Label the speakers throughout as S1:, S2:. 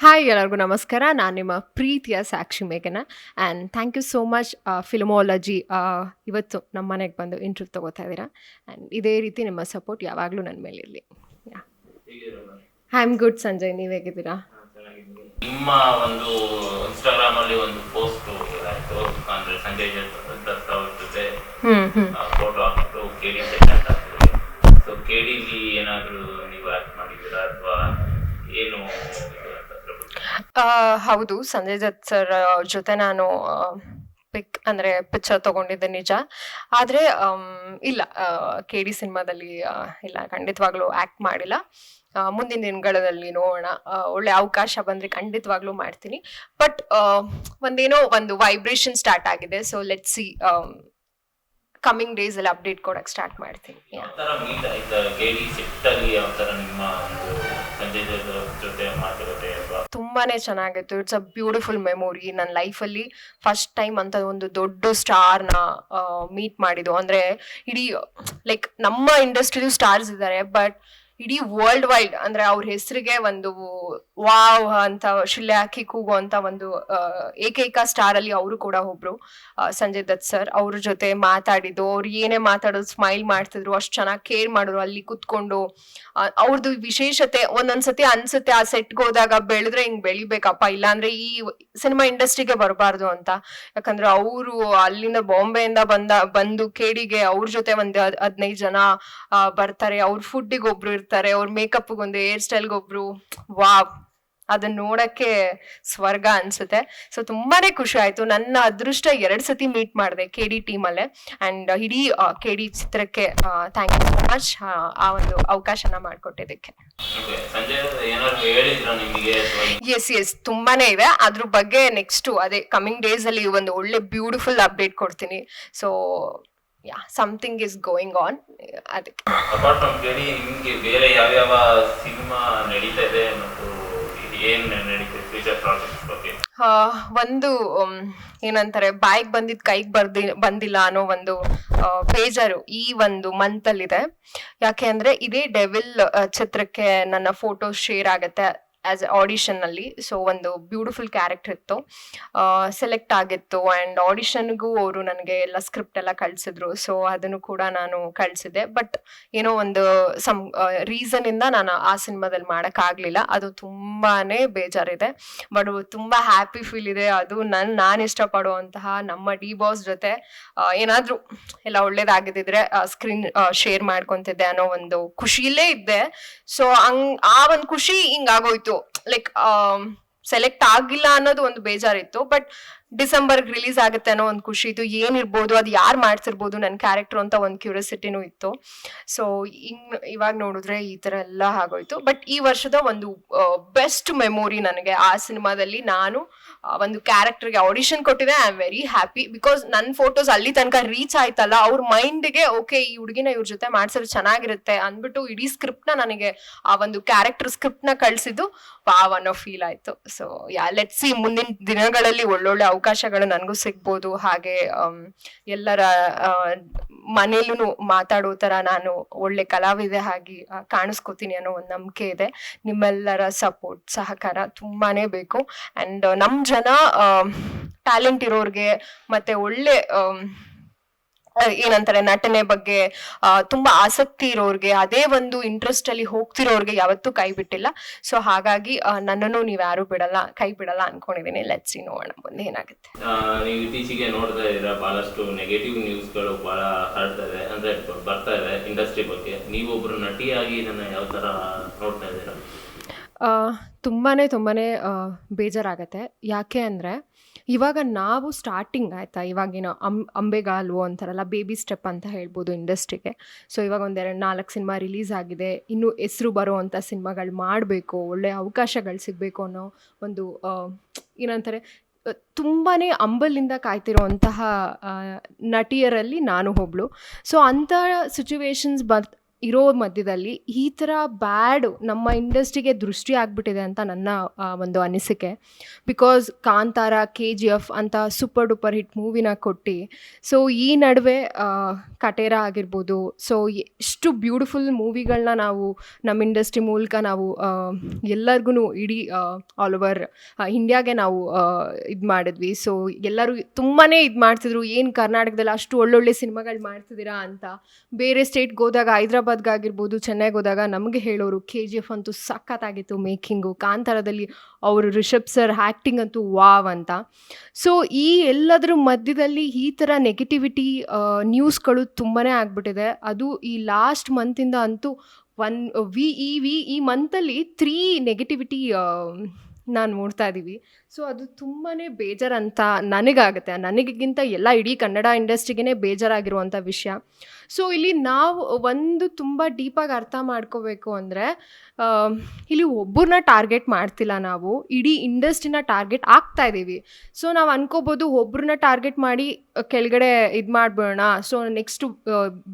S1: Hi ಎಲ್ಲರಿಗೂ ನಮಸ್ಕಾರ. ನಾನು ನಿಮ್ಮ ಪ್ರೀತಿಯ Sakshi ಮೇಘನ. And thank you so much filmology ಇವತ್ತು ನಮ್ಮ ಮನೆಗೆ ಬಂದು ಇಂಟರ್ವ್ಯೂ ತೊಗೋತಾ ಇದ್ದೀರಾ. ಆ್ಯಂಡ್ ಇದೇ ರೀತಿ ನಿಮ್ಮ ಸಪೋರ್ಟ್ ಯಾವಾಗಲೂ ನನ್ನ ಮೇಲೆ ಇರಲಿ. I am good Sanjay. ನೀವು ಹೇಗಿದ್ದೀರಾ?
S2: ನಿಮ್ಮ ಒಂದು ಇನ್ಸ್ಟಾಗ್ರಾಮ್ ಅಲ್ಲಿ ಒಂದು ಪೋಸ್ಟ್ ಇದಾಯ್ತು. ಅಂದ್ರೆ ಸಂಜಯ್ ದತ್ತ ಅವ್ರ ಜೊತೆ ಫೋಟೋ ಹಾಕ್ಬಿಟ್ಟು ಕೆಡಿ ಅಂತ ಸೊ ಕೆಡಿಲಿ ಏನಾದ್ರು ನೀವು ಆಕ್ಟ್ ಮಾಡಿದ್ದೀರಾ? ಅಥವಾ ಏನು ಇದು ಅಂತ ಅದ್ರ ಬಗ್ಗೆ?
S1: ಹೌದು ಸಂಜಯ್ ದತ್ ಸರ್ ಜೊತೆ ನಾನು ಪಿಕ್ ಅಂದ್ರೆ ಪಿಕ್ಚರ್ ತಗೊಂಡಿದ್ದೆ ನಿಜ. ಆದ್ರೆ ಇಲ್ಲ ಕೆ ಡಿ ಸಿನಿಮಾದಲ್ಲಿ ಇಲ್ಲ, ಖಂಡಿತವಾಗ್ಲೂ ಆಕ್ಟ್ ಮಾಡಿಲ್ಲ. ಮುಂದಿನ ದಿನಗಳಲ್ಲಿ ನೋಡೋಣ. ಒಳ್ಳೆ ಅವಕಾಶ ಬಂದ್ರೆ ಖಂಡಿತವಾಗ್ಲೂ ಮಾಡ್ತೀನಿ. ಬಟ್ ಒಂದೇನೋ ಒಂದು ವೈಬ್ರೇಷನ್ ಸ್ಟಾರ್ಟ್ ಆಗಿದೆ. ಸೊ ಲೆಟ್ ಸಿ ಕಮಿಂಗ್ ಅಲ್ಲಿ ಅಪ್ಡೇಟ್ ಕೊಡೋಕ್ಕೆ ಸ್ಟಾರ್ಟ್ ಮಾಡ್ತೀನಿ.
S2: ಜೊತೆ
S1: ತುಂಬಾನೇ ಚೆನ್ನಾಗಿತ್ತು. ಇಟ್ಸ್ ಅ ಬ್ಯೂಟಿಫುಲ್ ಮೆಮೊರಿ ನನ್ನ ಲೈಫಲ್ಲಿ ಫಸ್ಟ್ ಟೈಮ್ ಅಂತ ಒಂದು ದೊಡ್ಡ ಸ್ಟಾರ್ನ ಮೀಟ್ ಮಾಡಿದ್ದು. ಅಂದರೆ ಇಡೀ ಲೈಕ್ ನಮ್ಮ ಇಂಡಸ್ಟ್ರಿದು ಸ್ಟಾರ್ಸ್ ಇದ್ದಾರೆ ಬಟ್ ಇಡೀ ವರ್ಲ್ಡ್ ವೈಡ್ ಅಂದ್ರೆ ಅವ್ರ ಹೆಸರಿಗೆ ಒಂದು ವಾವ್ ಅಂತ ಶಿಲೆ ಹಾಕಿ ಕೂಗುವಂತ ಒಂದು ಏಕೈಕ ಏಕೈಕ ಸ್ಟಾರಲ್ಲಿ ಅವರು ಕೂಡ ಒಬ್ರು ಸಂಜಯ್ ದತ್ ಸರ್ ಅವ್ರ ಜೊತೆ ಮಾತಾಡಿದ್ದು, ಅವ್ರು ಏನೇ ಮಾತಾಡೋದು ಸ್ಮೈಲ್ ಮಾಡ್ತಿದ್ರು, ಅಷ್ಟು ಚೆನ್ನಾಗಿ ಕೇರ್ ಮಾಡಿದ್ರು, ಅಲ್ಲಿ ಕುತ್ಕೊಂಡು ಅವ್ರದ್ದು ವಿಶೇಷತೆ, ಒಂದೊಂದ್ಸತಿ ಅನ್ಸುತ್ತೆ, ಆ ಸೆಟ್ಗೆ ಹೋದಾಗ ಬೆಳೆದ್ರೆ ಹಿಂಗ್ ಬೆಳಿಬೇಕಪ್ಪ, ಇಲ್ಲಾಂದ್ರೆ ಈ ಸಿನಿಮಾ ಇಂಡಸ್ಟ್ರಿಗೆ ಬರಬಾರ್ದು ಅಂತ. ಯಾಕಂದ್ರೆ ಅವರು ಅಲ್ಲಿಂದ ಬಾಂಬೆಯಿಂದ ಬಂದ, ಬಂದು ಕೇಡಿಗೆ ಅವ್ರ ಜೊತೆ ಒಂದ್ ಹದಿನೈದು ಜನ ಬರ್ತಾರೆ. ಅವ್ರ ಫುಡ್ಡಿಗೆ ಒಬ್ರು ಇರ್ತಾರೆ ಅವ್ರ ಮೇಕಪ್ ಒಂದು ಹೇರ್ ಸ್ಟೈಲ್ಗೆ ಒಬ್ರು ವಾವ್ ಅದನ್ನ ನೋಡಕ್ಕೆ ಸ್ವರ್ಗ ಅನ್ಸುತ್ತೆ. ಸೊ ತುಂಬಾನೇ ಖುಷಿ ಆಯ್ತು. ನನ್ನ ಅದೃಷ್ಟ ಎರಡ್ ಸತಿ ಮೀಟ್ ಮಾಡಿದೆ ಕೆ ಡಿ ಟೀಮಲ್ಲೇ ಅಂಡ್ ಇಡೀ ಕೆ ಡಿ ಚಿತ್ರಕ್ಕೆ ಥ್ಯಾಂಕ್ ಯು ಸೊ ಮಚ್ ಆ ಒಂದು ಅವಕಾಶನ ಮಾಡಿಕೊಟ್ಟಿದ್ದಕ್ಕೆ. ಎಸ್ ಎಸ್ ತುಂಬಾನೇ ಇವೆ ಅದ್ರ ಬಗ್ಗೆ ನೆಕ್ಸ್ಟ್ ಅದೇ ಕಮಿಂಗ್ ಡೇಸ್ ಅಲ್ಲಿ ಒಂದು ಒಳ್ಳೆ ಬ್ಯೂಟಿಫುಲ್ ಅಪ್ಡೇಟ್ ಕೊಡ್ತೀನಿ. So yeah something is going on ಅದಕ್ಕೆ
S2: ಅಪಾರ್ಟ್ ಫ್ರಮ್ ಕೇಳಿ ನಿಮಗೆ ಬೇರೆ ಯಾವ್ಯಾವ ಸಿನಿಮಾ ನಡೀತಾ ಇದೆ ಮತ್ತು ಏನು ನಡೀತಿದೆ ಫ್ಯೂಚರ್ ಪ್ರಾಜೆಕ್ಟ್ಸ್ ಬಗ್ಗೆ?
S1: ಒಂದು ಮ್, ಏನಂತಾರೆ ಬಾಯಿಗೆ ಬಂದಿದ್ ಕೈಗೆ ಬರ್ದಿ ಬಂದಿಲ್ಲ ಅನ್ನೋ ಒಂದು ಪೇಜರು ಬೇಜಾರು ಈ ಒಂದು ಮಂತ್ ಅಲ್ಲಿದೆ. ಯಾಕೆ ಅಂದ್ರೆ ಇದೇ ಡೆವಿಲ್ ಚಿತ್ರಕ್ಕೆ ನನ್ನ ಫೋಟೋ ಶೇರ್ ಆಗತ್ತೆ. ಆಸ್ ಆಡಿಷನ್ ಅಲ್ಲಿ. ಸೊ ಒಂದು ಬ್ಯೂಟಿಫುಲ್ ಕ್ಯಾರೆಕ್ಟರ್ ಇತ್ತು. ಸೆಲೆಕ್ಟ್ ಆಗಿತ್ತು. ಅಂಡ್ ಆಡಿಷನ್ಗೂ ಅವರು ನನಗೆ ಎಲ್ಲ ಸ್ಕ್ರಿಪ್ಟ್ ಎಲ್ಲ ಕಳಿಸಿದ್ರು. ಸೊ ಅದನ್ನು ಕೂಡ ನಾನು ಕಳಿಸಿದೆ ಬಟ್ ಏನೋ ಒಂದು ಸಮ್ ರೀಸನ್ ಇಂದ ನಾನು ಆ ಸಿನಿಮಾದಲ್ಲಿ ಮಾಡೋಕ್ಕಾಗಲಿಲ್ಲ ಅದು ತುಂಬಾನೇ ಬೇಜಾರಿದೆ. ಬಟ್ ತುಂಬಾ ಹ್ಯಾಪಿ ಫೀಲ್ ಇದೆ. ಅದು ನನ್, ನಾನು ಇಷ್ಟಪಡುವಂತಹ ನಮ್ಮ ಡಿ ಬಾಸ್ ಜೊತೆ ಏನಾದರೂ ಏನಾದ್ರೂ ಎಲ್ಲ ಒಳ್ಳೇದಾಗದಿದ್ರೆ ಸ್ಕ್ರೀನ್ ಶೇರ್ ಮಾಡ್ಕೊಂತಿದ್ದೆ ಅನ್ನೋ ಒಂದು ಖುಷಿಲೇ ಇದ್ದೆ. ಸೊ ಹಂಗ್, ಆ ಒಂದು ಖುಷಿ ಹಿಂಗಾಗೋಯ್ತು. ಲೈಕ್ ಸೆಲೆಕ್ಟ್ ಆಗಿಲ್ಲ ಅನ್ನೋದು ಒಂದು ಬೇಜಾರಿತ್ತು. ಬಟ್ ಡಿಸೆಂಬರ್ ರಿಲೀಸ್ ಆಗುತ್ತೆ ಅನ್ನೋ ಒಂದು ಖುಷಿ ಇತ್ತು. ಏನಿರ್ಬೋದು, ಅದು ಯಾರು ಮಾಡ್ತಿರ್ಬೋದು ನನ್ನ ಕ್ಯಾರೆಕ್ಟರ್ ಅಂತ ಒಂದು ಕ್ಯೂರಿಯಾಸಿಟಿನೂ ಇತ್ತು. ಸೊ ಇನ್ನು ಇವಾಗ ನೋಡಿದ್ರೆ ಈ ಥರ ಎಲ್ಲ ಆಗೋಯ್ತು. ಬಟ್ ಈ ವರ್ಷದ ಒಂದು ಬೆಸ್ಟ್ ಮೆಮೊರಿ ನನಗೆ ಆ ಸಿನಿಮಾದಲ್ಲಿ ನಾನು ಒಂದು ಕ್ಯಾರೆಕ್ಟರ್ಗೆ ಆಡಿಷನ್ ಕೊಟ್ಟಿದೆ. I am very happy because ನನ್ನ ಫೋಟೋಸ್ ಅಲ್ಲಿ ತನಕ ರೀಚ್ ಆಯ್ತಲ್ಲ. ಅವ್ರ ಮೈಂಡ್ಗೆ ಓಕೆ ಈ ಹುಡುಗಿನ ಇವ್ರ ಜೊತೆ ಮಾಡ್ಸಿದ್ರೆ ಚೆನ್ನಾಗಿರುತ್ತೆ ಅಂದ್ಬಿಟ್ಟು ಇಡೀ ಸ್ಕ್ರಿಪ್ಟ್ನ ನನಗೆ ಆ ಒಂದು ಕ್ಯಾರೆಕ್ಟರ್ ಸ್ಕ್ರಿಪ್ಟ್ನ ಕಳಿಸಿದ್ದು ವಾವ್ ಅನ್ನೋ ಫೀಲ್ ಆಯ್ತು. ಸೊ ಯಾ ಲೆಟ್ ಸಿ ಮುಂದಿನ ದಿನಗಳಲ್ಲಿ ಒಳ್ಳೊಳ್ಳೆ ಅವಕಾಶಗಳು ನನಗೂ ಸಿಗ್ಬೋದು. ಹಾಗೆ ಎಲ್ಲರ ಮನೇಲೂ ಮಾತಾಡೋ ಥರ ನಾನು ಒಳ್ಳೆ ಕಲಾವಿದೆ ಆಗಿ ಕಾಣಿಸ್ಕೋತೀನಿ ಅನ್ನೋ ಒಂದು ನಂಬಿಕೆ ಇದೆ. ನಿಮ್ಮೆಲ್ಲರ ಸಪೋರ್ಟ್, ಸಹಕಾರ ತುಂಬಾನೇ ಬೇಕು. ಆ್ಯಂಡ್ ನಮ್ಮ ಜನ ಟ್ಯಾಲೆಂಟ್ ಇರೋರಿಗೆ ಮತ್ತೆ ಒಳ್ಳೆ ಏನಂತಾರೆ ನಟನೆ ಬಗ್ಗೆ ಆ, ತುಂಬಾ ಆಸಕ್ತಿ ಇರೋರ್ಗೆ ಅದೇ ಒಂದು ಇಂಟ್ರೆಸ್ಟ್ ಅಲ್ಲಿ ಹೋಗ್ತಿರೋರ್ಗೆ ಯಾವತ್ತೂ ಕೈ ಬಿಟ್ಟಿಲ್ಲ. ಸೊ ಹಾಗಾಗಿ ನನ್ನನ್ನು ನೀವು ಯಾರು ಬಿಡಲ್ಲ ಕೈ ಬಿಡಲ್ಲ ಅನ್ಕೊಂಡಿದೀನಿ. ಲೆಟ್ಸಿ ನೋಡೋಣ ಮುಂದೆ ಏನಾಗುತ್ತೆ.
S2: ಆ, ನೀವು ಇತ್ತೀಚೆಗೆ ನೋಡ್ತಾ ಇದ್ದೀರಾ ಬಹಳಷ್ಟು ನೆಗೆಟಿವ್ ನ್ಯೂಸ್ಗಳು ಬಹಳ ಹರಡ್ತಾ ಇದೆ ಅಂದ್ರೆ ಬರ್ತಾ ಇದೆ ಇಂಡಸ್ಟ್ರಿ ಬಗ್ಗೆ. ನೀವೊಬ್ರು ನಟಿಯಾಗಿ ಇದನ್ನ ಯಾವ ತರ ನೋಡ್ತಾ ಇದ್ದೀರಾ?
S1: ಆ, ತುಂಬಾನೇ ತುಂಬಾನೇ ಬೇಜಾರಾಗತ್ತೆ. ಯಾಕೆ ಅಂದರೆ ಇವಾಗ ನಾವು ಸ್ಟಾರ್ಟಿಂಗ್ ಆಯಿತಾ? ಇವಾಗೇನೋ ಅಂ, ಅಂಬೆಗಾಲು ಅಂತಾರಲ್ಲ ಬೇಬಿ ಸ್ಟೆಪ್ ಅಂತ ಹೇಳ್ಬೋದು ಇಂಡಸ್ಟ್ರಿಗೆ ಸೊ ಇವಾಗ ಒಂದೆರಡು ನಾಲ್ಕು ಸಿನಿಮಾ ರಿಲೀಸ್ ಆಗಿದೆ. ಇನ್ನೂ ಹೆಸರು ಬರುವಂಥ ಸಿನಿಮಾಗಳು ಮಾಡಬೇಕು ಒಳ್ಳೆಯ ಅವಕಾಶಗಳು ಸಿಗಬೇಕು ಅನ್ನೋ ಒಂದು ಏನಂತಾರೆ ತುಂಬಾ ಅಂಬಲಿಂದ ಕಾಯ್ತಿರೋಂತಹ ನಟಿಯರಲ್ಲಿ ನಾನು ಒಬ್ಳು. ಸೊ ಅಂಥ ಸಿಚುವೇಶನ್ಸ್ ಬರ್ ಇರೋ ಮಧ್ಯದಲ್ಲಿ ಈ ಥರ ಬ್ಯಾಡ್ ನಮ್ಮ ಇಂಡಸ್ಟ್ರಿಗೆ ದೃಷ್ಟಿ ಆಗ್ಬಿಟ್ಟಿದೆ ಅಂತ ನನ್ನ ಒಂದು ಅನಿಸಿಕೆ. Because Kantara K G F ಅಂತ ಸೂಪರ್ ಡೂಪರ್ ಹಿಟ್ ಮೂವಿನ ಕೊಟ್ಟು ಸೊ ಈ ನಡುವೆ ಕಟೇರ ಆಗಿರ್ಬೋದು ಸೊ ಎಷ್ಟು ಬ್ಯೂಟಿಫುಲ್ ಮೂವಿಗಳನ್ನ ನಾವು ನಮ್ಮ ಇಂಡಸ್ಟ್ರಿ ಮೂಲಕ ನಾವು ಎಲ್ಲರಿಗೂ ಇಡೀ ಆಲ್ ಓವರ್ ಇಂಡಿಯಾಗೆ ನಾವು ಇದು ಮಾಡಿದ್ವಿ. ಸೊ ಎಲ್ಲರೂ ತುಂಬಾ ಇದು ಮಾಡ್ತಿದ್ರು. ಏನು ಕರ್ನಾಟಕದಲ್ಲಿ ಅಷ್ಟು ಒಳ್ಳೊಳ್ಳೆ ಸಿನಿಮಾಗಳು ಮಾಡ್ತಿದ್ದೀರಾ ಅಂತ. ಬೇರೆ ಸ್ಟೇಟ್ಗೆ ಹೋದಾಗ ಹೈದ್ರಾಬಾದ್ಗಾಗಿರ್ಬೋದು ಚೆನ್ನೈಗೆ ಹೋದಾಗ ನಮಗೆ ಹೇಳೋರು ಕೆ ಜಿ ಎಫ್ ಅಂತೂ ಸಖತ್ತಾಗಿತ್ತು ಮೇಕಿಂಗು. ಕಾಂತಾರದಲ್ಲಿ ಅವರು ರಿಷಬ್ ಸರ್ ಆ್ಯಕ್ಟಿಂಗ್ ಅಂತೂ ವಾವ್ ಅಂತ. ಸೊ ಈ ಎಲ್ಲದರ ಮಧ್ಯದಲ್ಲಿ ಈ ಥರ ನೆಗೆಟಿವಿಟಿ ನ್ಯೂಸ್ಗಳು ತುಂಬಾ ಆಗಿಬಿಟ್ಟಿದೆ. ಅದು ಈ ಲಾಸ್ಟ್ ಮಂತಿಂದ ಅಂತೂ ಒನ್, ವಿ, ಈ ವಿ, ಈ ಮಂತಲ್ಲಿ ತ್ರೀ ನೆಗೆಟಿವಿಟಿ ನಾನು ನೋಡ್ತಾ ಇದ್ದೀವಿ ಸೊ ಅದು ತುಂಬಾ ಬೇಜಾರಂತ ನನಗಾಗುತ್ತೆ. ನನಗಿಂತ ಎಲ್ಲ ಇಡೀ ಕನ್ನಡ ಇಂಡಸ್ಟ್ರಿಗೇ ಬೇಜಾರಾಗಿರುವಂಥ ವಿಷಯ. ಸೊ, ಇಲ್ಲಿ ನಾವು ಒಂದು ತುಂಬ ಡೀಪಾಗಿ ಅರ್ಥ ಮಾಡ್ಕೋಬೇಕು ಅಂದರೆ ಇಲ್ಲಿ ಒಬ್ಬರನ್ನ ಟಾರ್ಗೆಟ್ ಮಾಡ್ತಿಲ್ಲ ನಾವು. ಇಡೀ ಇಂಡಸ್ಟ್ರಿನ ಟಾರ್ಗೆಟ್ ಆಗ್ತಾ ಇದ್ದೀವಿ ಸೊ, ನಾವು ಅನ್ಕೋಬೋದು ಒಬ್ಬರನ್ನ ಟಾರ್ಗೆಟ್ ಮಾಡಿ ಕೆಳಗಡೆ ಇದು ಮಾಡ್ಬಿಡೋಣ. ಸೊ ನೆಕ್ಸ್ಟು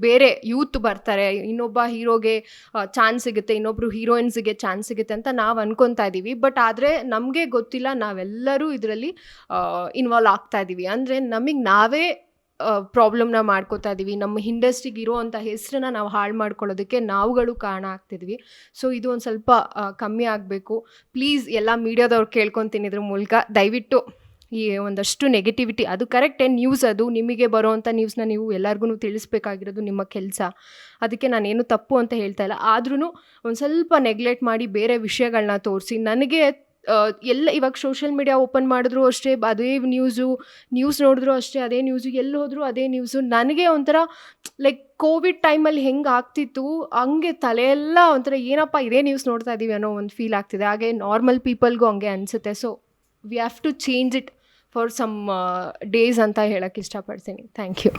S1: ಬೇರೆ ಯೂತ್ ಬರ್ತಾರೆ. ಇನ್ನೊಬ್ಬ ಹೀರೋಗೆ ಚಾನ್ಸ್ ಸಿಗುತ್ತೆ, ಇನ್ನೊಬ್ರು ಹೀರೋಯಿನ್ಸ್ಗೆ ಚಾನ್ಸ್ ಸಿಗುತ್ತೆ ಅಂತ ನಾವು ಅನ್ಕೊತಾ ಇದ್ದೀವಿ ಬಟ್ ಆದರೆ ನಮಗೆ ಗೊತ್ತಿಲ್ಲ, ನಾವೆಲ್ಲರೂ ಇದರಲ್ಲಿ ಇನ್ವಾಲ್ವ್ ಆಗ್ತಾ ಇದ್ದೀವಿ ಅಂದರೆ ನಮಗೆ ನಾವೇ ಪ್ರಾಬ್ಲಮ್ನ ಮಾಡ್ಕೋತಾ ಇದ್ದೀವಿ ನಮ್ಮ ಇಂಡಸ್ಟ್ರಿಗೆ ಇರೋವಂಥ ಹೆಸರನ್ನ ನಾವು ಹಾಳು ಮಾಡ್ಕೊಳ್ಳೋದಕ್ಕೆ ನಾವುಗಳು ಕಾರಣ ಆಗ್ತಿದ್ವಿ. ಸೊ ಇದು ಒಂದು ಸ್ವಲ್ಪ ಕಮ್ಮಿ ಆಗಬೇಕು. ಪ್ಲೀಸ್ ಎಲ್ಲ ಮೀಡಿಯಾದವ್ರು ಕೇಳ್ಕೊತೀನಿ ಇದ್ರ ಮೂಲಕ ದಯವಿಟ್ಟು ಈ ಒಂದಷ್ಟು ನೆಗೆಟಿವಿಟಿ ಅದು ಕರೆಕ್ಟೇ ನ್ಯೂಸ್ ಅದು. ನಿಮಗೆ ಬರೋವಂಥ ನ್ಯೂಸ್ನ ನೀವು ಎಲ್ಲರಿಗೂ ತಿಳಿಸ್ಬೇಕಾಗಿರೋದು ನಿಮ್ಮ ಕೆಲಸ. ಅದಕ್ಕೆ ನಾನೇನು ತಪ್ಪು ಅಂತ ಹೇಳ್ತಾ ಇಲ್ಲ. ಆದ್ರೂ ಒಂದು ಸ್ವಲ್ಪ ನೆಗ್ಲೆಕ್ಟ್ ಮಾಡಿ ಬೇರೆ ವಿಷಯಗಳನ್ನ ತೋರಿಸಿ. ನನಗೆ ಎಲ್ಲ ಇವಾಗ ಸೋಷಿಯಲ್ ಮೀಡಿಯಾ ಓಪನ್ ಮಾಡಿದ್ರು ಅಷ್ಟೇ, ಅದೇ ನ್ಯೂಸು ನ್ಯೂಸ್ ನೋಡಿದ್ರು ಅಷ್ಟೇ, ಅದೇ ನ್ಯೂಸು ಎಲ್ಲಿ ಹೋದರೂ ಅದೇ ನ್ಯೂಸು ನನಗೆ ಒಂಥರ ಲೈಕ್ ಕೋವಿಡ್ ಟೈಮಲ್ಲಿ ಹೆಂಗೆ ಆಗ್ತಿತ್ತು, ಹಂಗೆ ತಲೆಯೆಲ್ಲ ಒಂಥರ ಏನಪ್ಪ ಇದೇ ನ್ಯೂಸ್ ನೋಡ್ತಾ ಇದ್ದೀವಿ ಅನ್ನೋ ಒಂದು ಫೀಲ್ ಆಗ್ತಿದೆ. ಹಾಗೆ ನಾರ್ಮಲ್ ಪೀಪಲ್ಗೂ ಹಂಗೆ ಅನಿಸುತ್ತೆ. So we have to change it for some days ಅಂತ ಹೇಳೋಕ್ಕೆ ಇಷ್ಟಪಡ್ತೀನಿ. ಥ್ಯಾಂಕ್ ಯು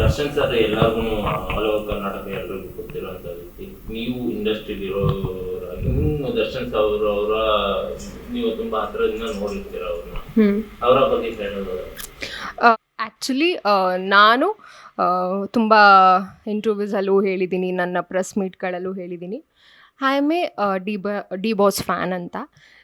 S2: ದರ್ಶನ್ ಸರ್ ಎಲ್ಲರಿಗೂ ಆಲ್ ಓವರ್ ಕರ್ನಾಟಕ ಎಲ್ಲರಿಗೂ ಗೊತ್ತಿರುವಂತ ವ್ಯಕ್ತಿ ನೀವು ಇಂಡಸ್ಟ್ರಿಲಿ ಇರೋರಾಗಿ ನಿಮ್ಮ ದರ್ಶನ್ ಸರ್ ಅವರ ನೀವು ತುಂಬಾ ಹತ್ರದಿಂದ ನೋಡಿರ್ತೀರ ಅವ್ರನ್ನ ಅವರ ಬಗ್ಗೆ ಹೇಳೋದು.
S1: ಆ್ಯಕ್ಚುಲಿ ನಾನು ತುಂಬ ಇಂಟರ್ವ್ಯೂಸಲ್ಲೂ ಹೇಳಿದ್ದೀನಿ ನನ್ನ ಪ್ರೆಸ್ ಮೀಟ್ಗಳಲ್ಲೂ ಹೇಳಿದ್ದೀನಿ ಐ ಎಂ ಎ ಡಿ ಬ ಡಿ ಬಾಸ್ ಫ್ಯಾನ್ ಅಂತ.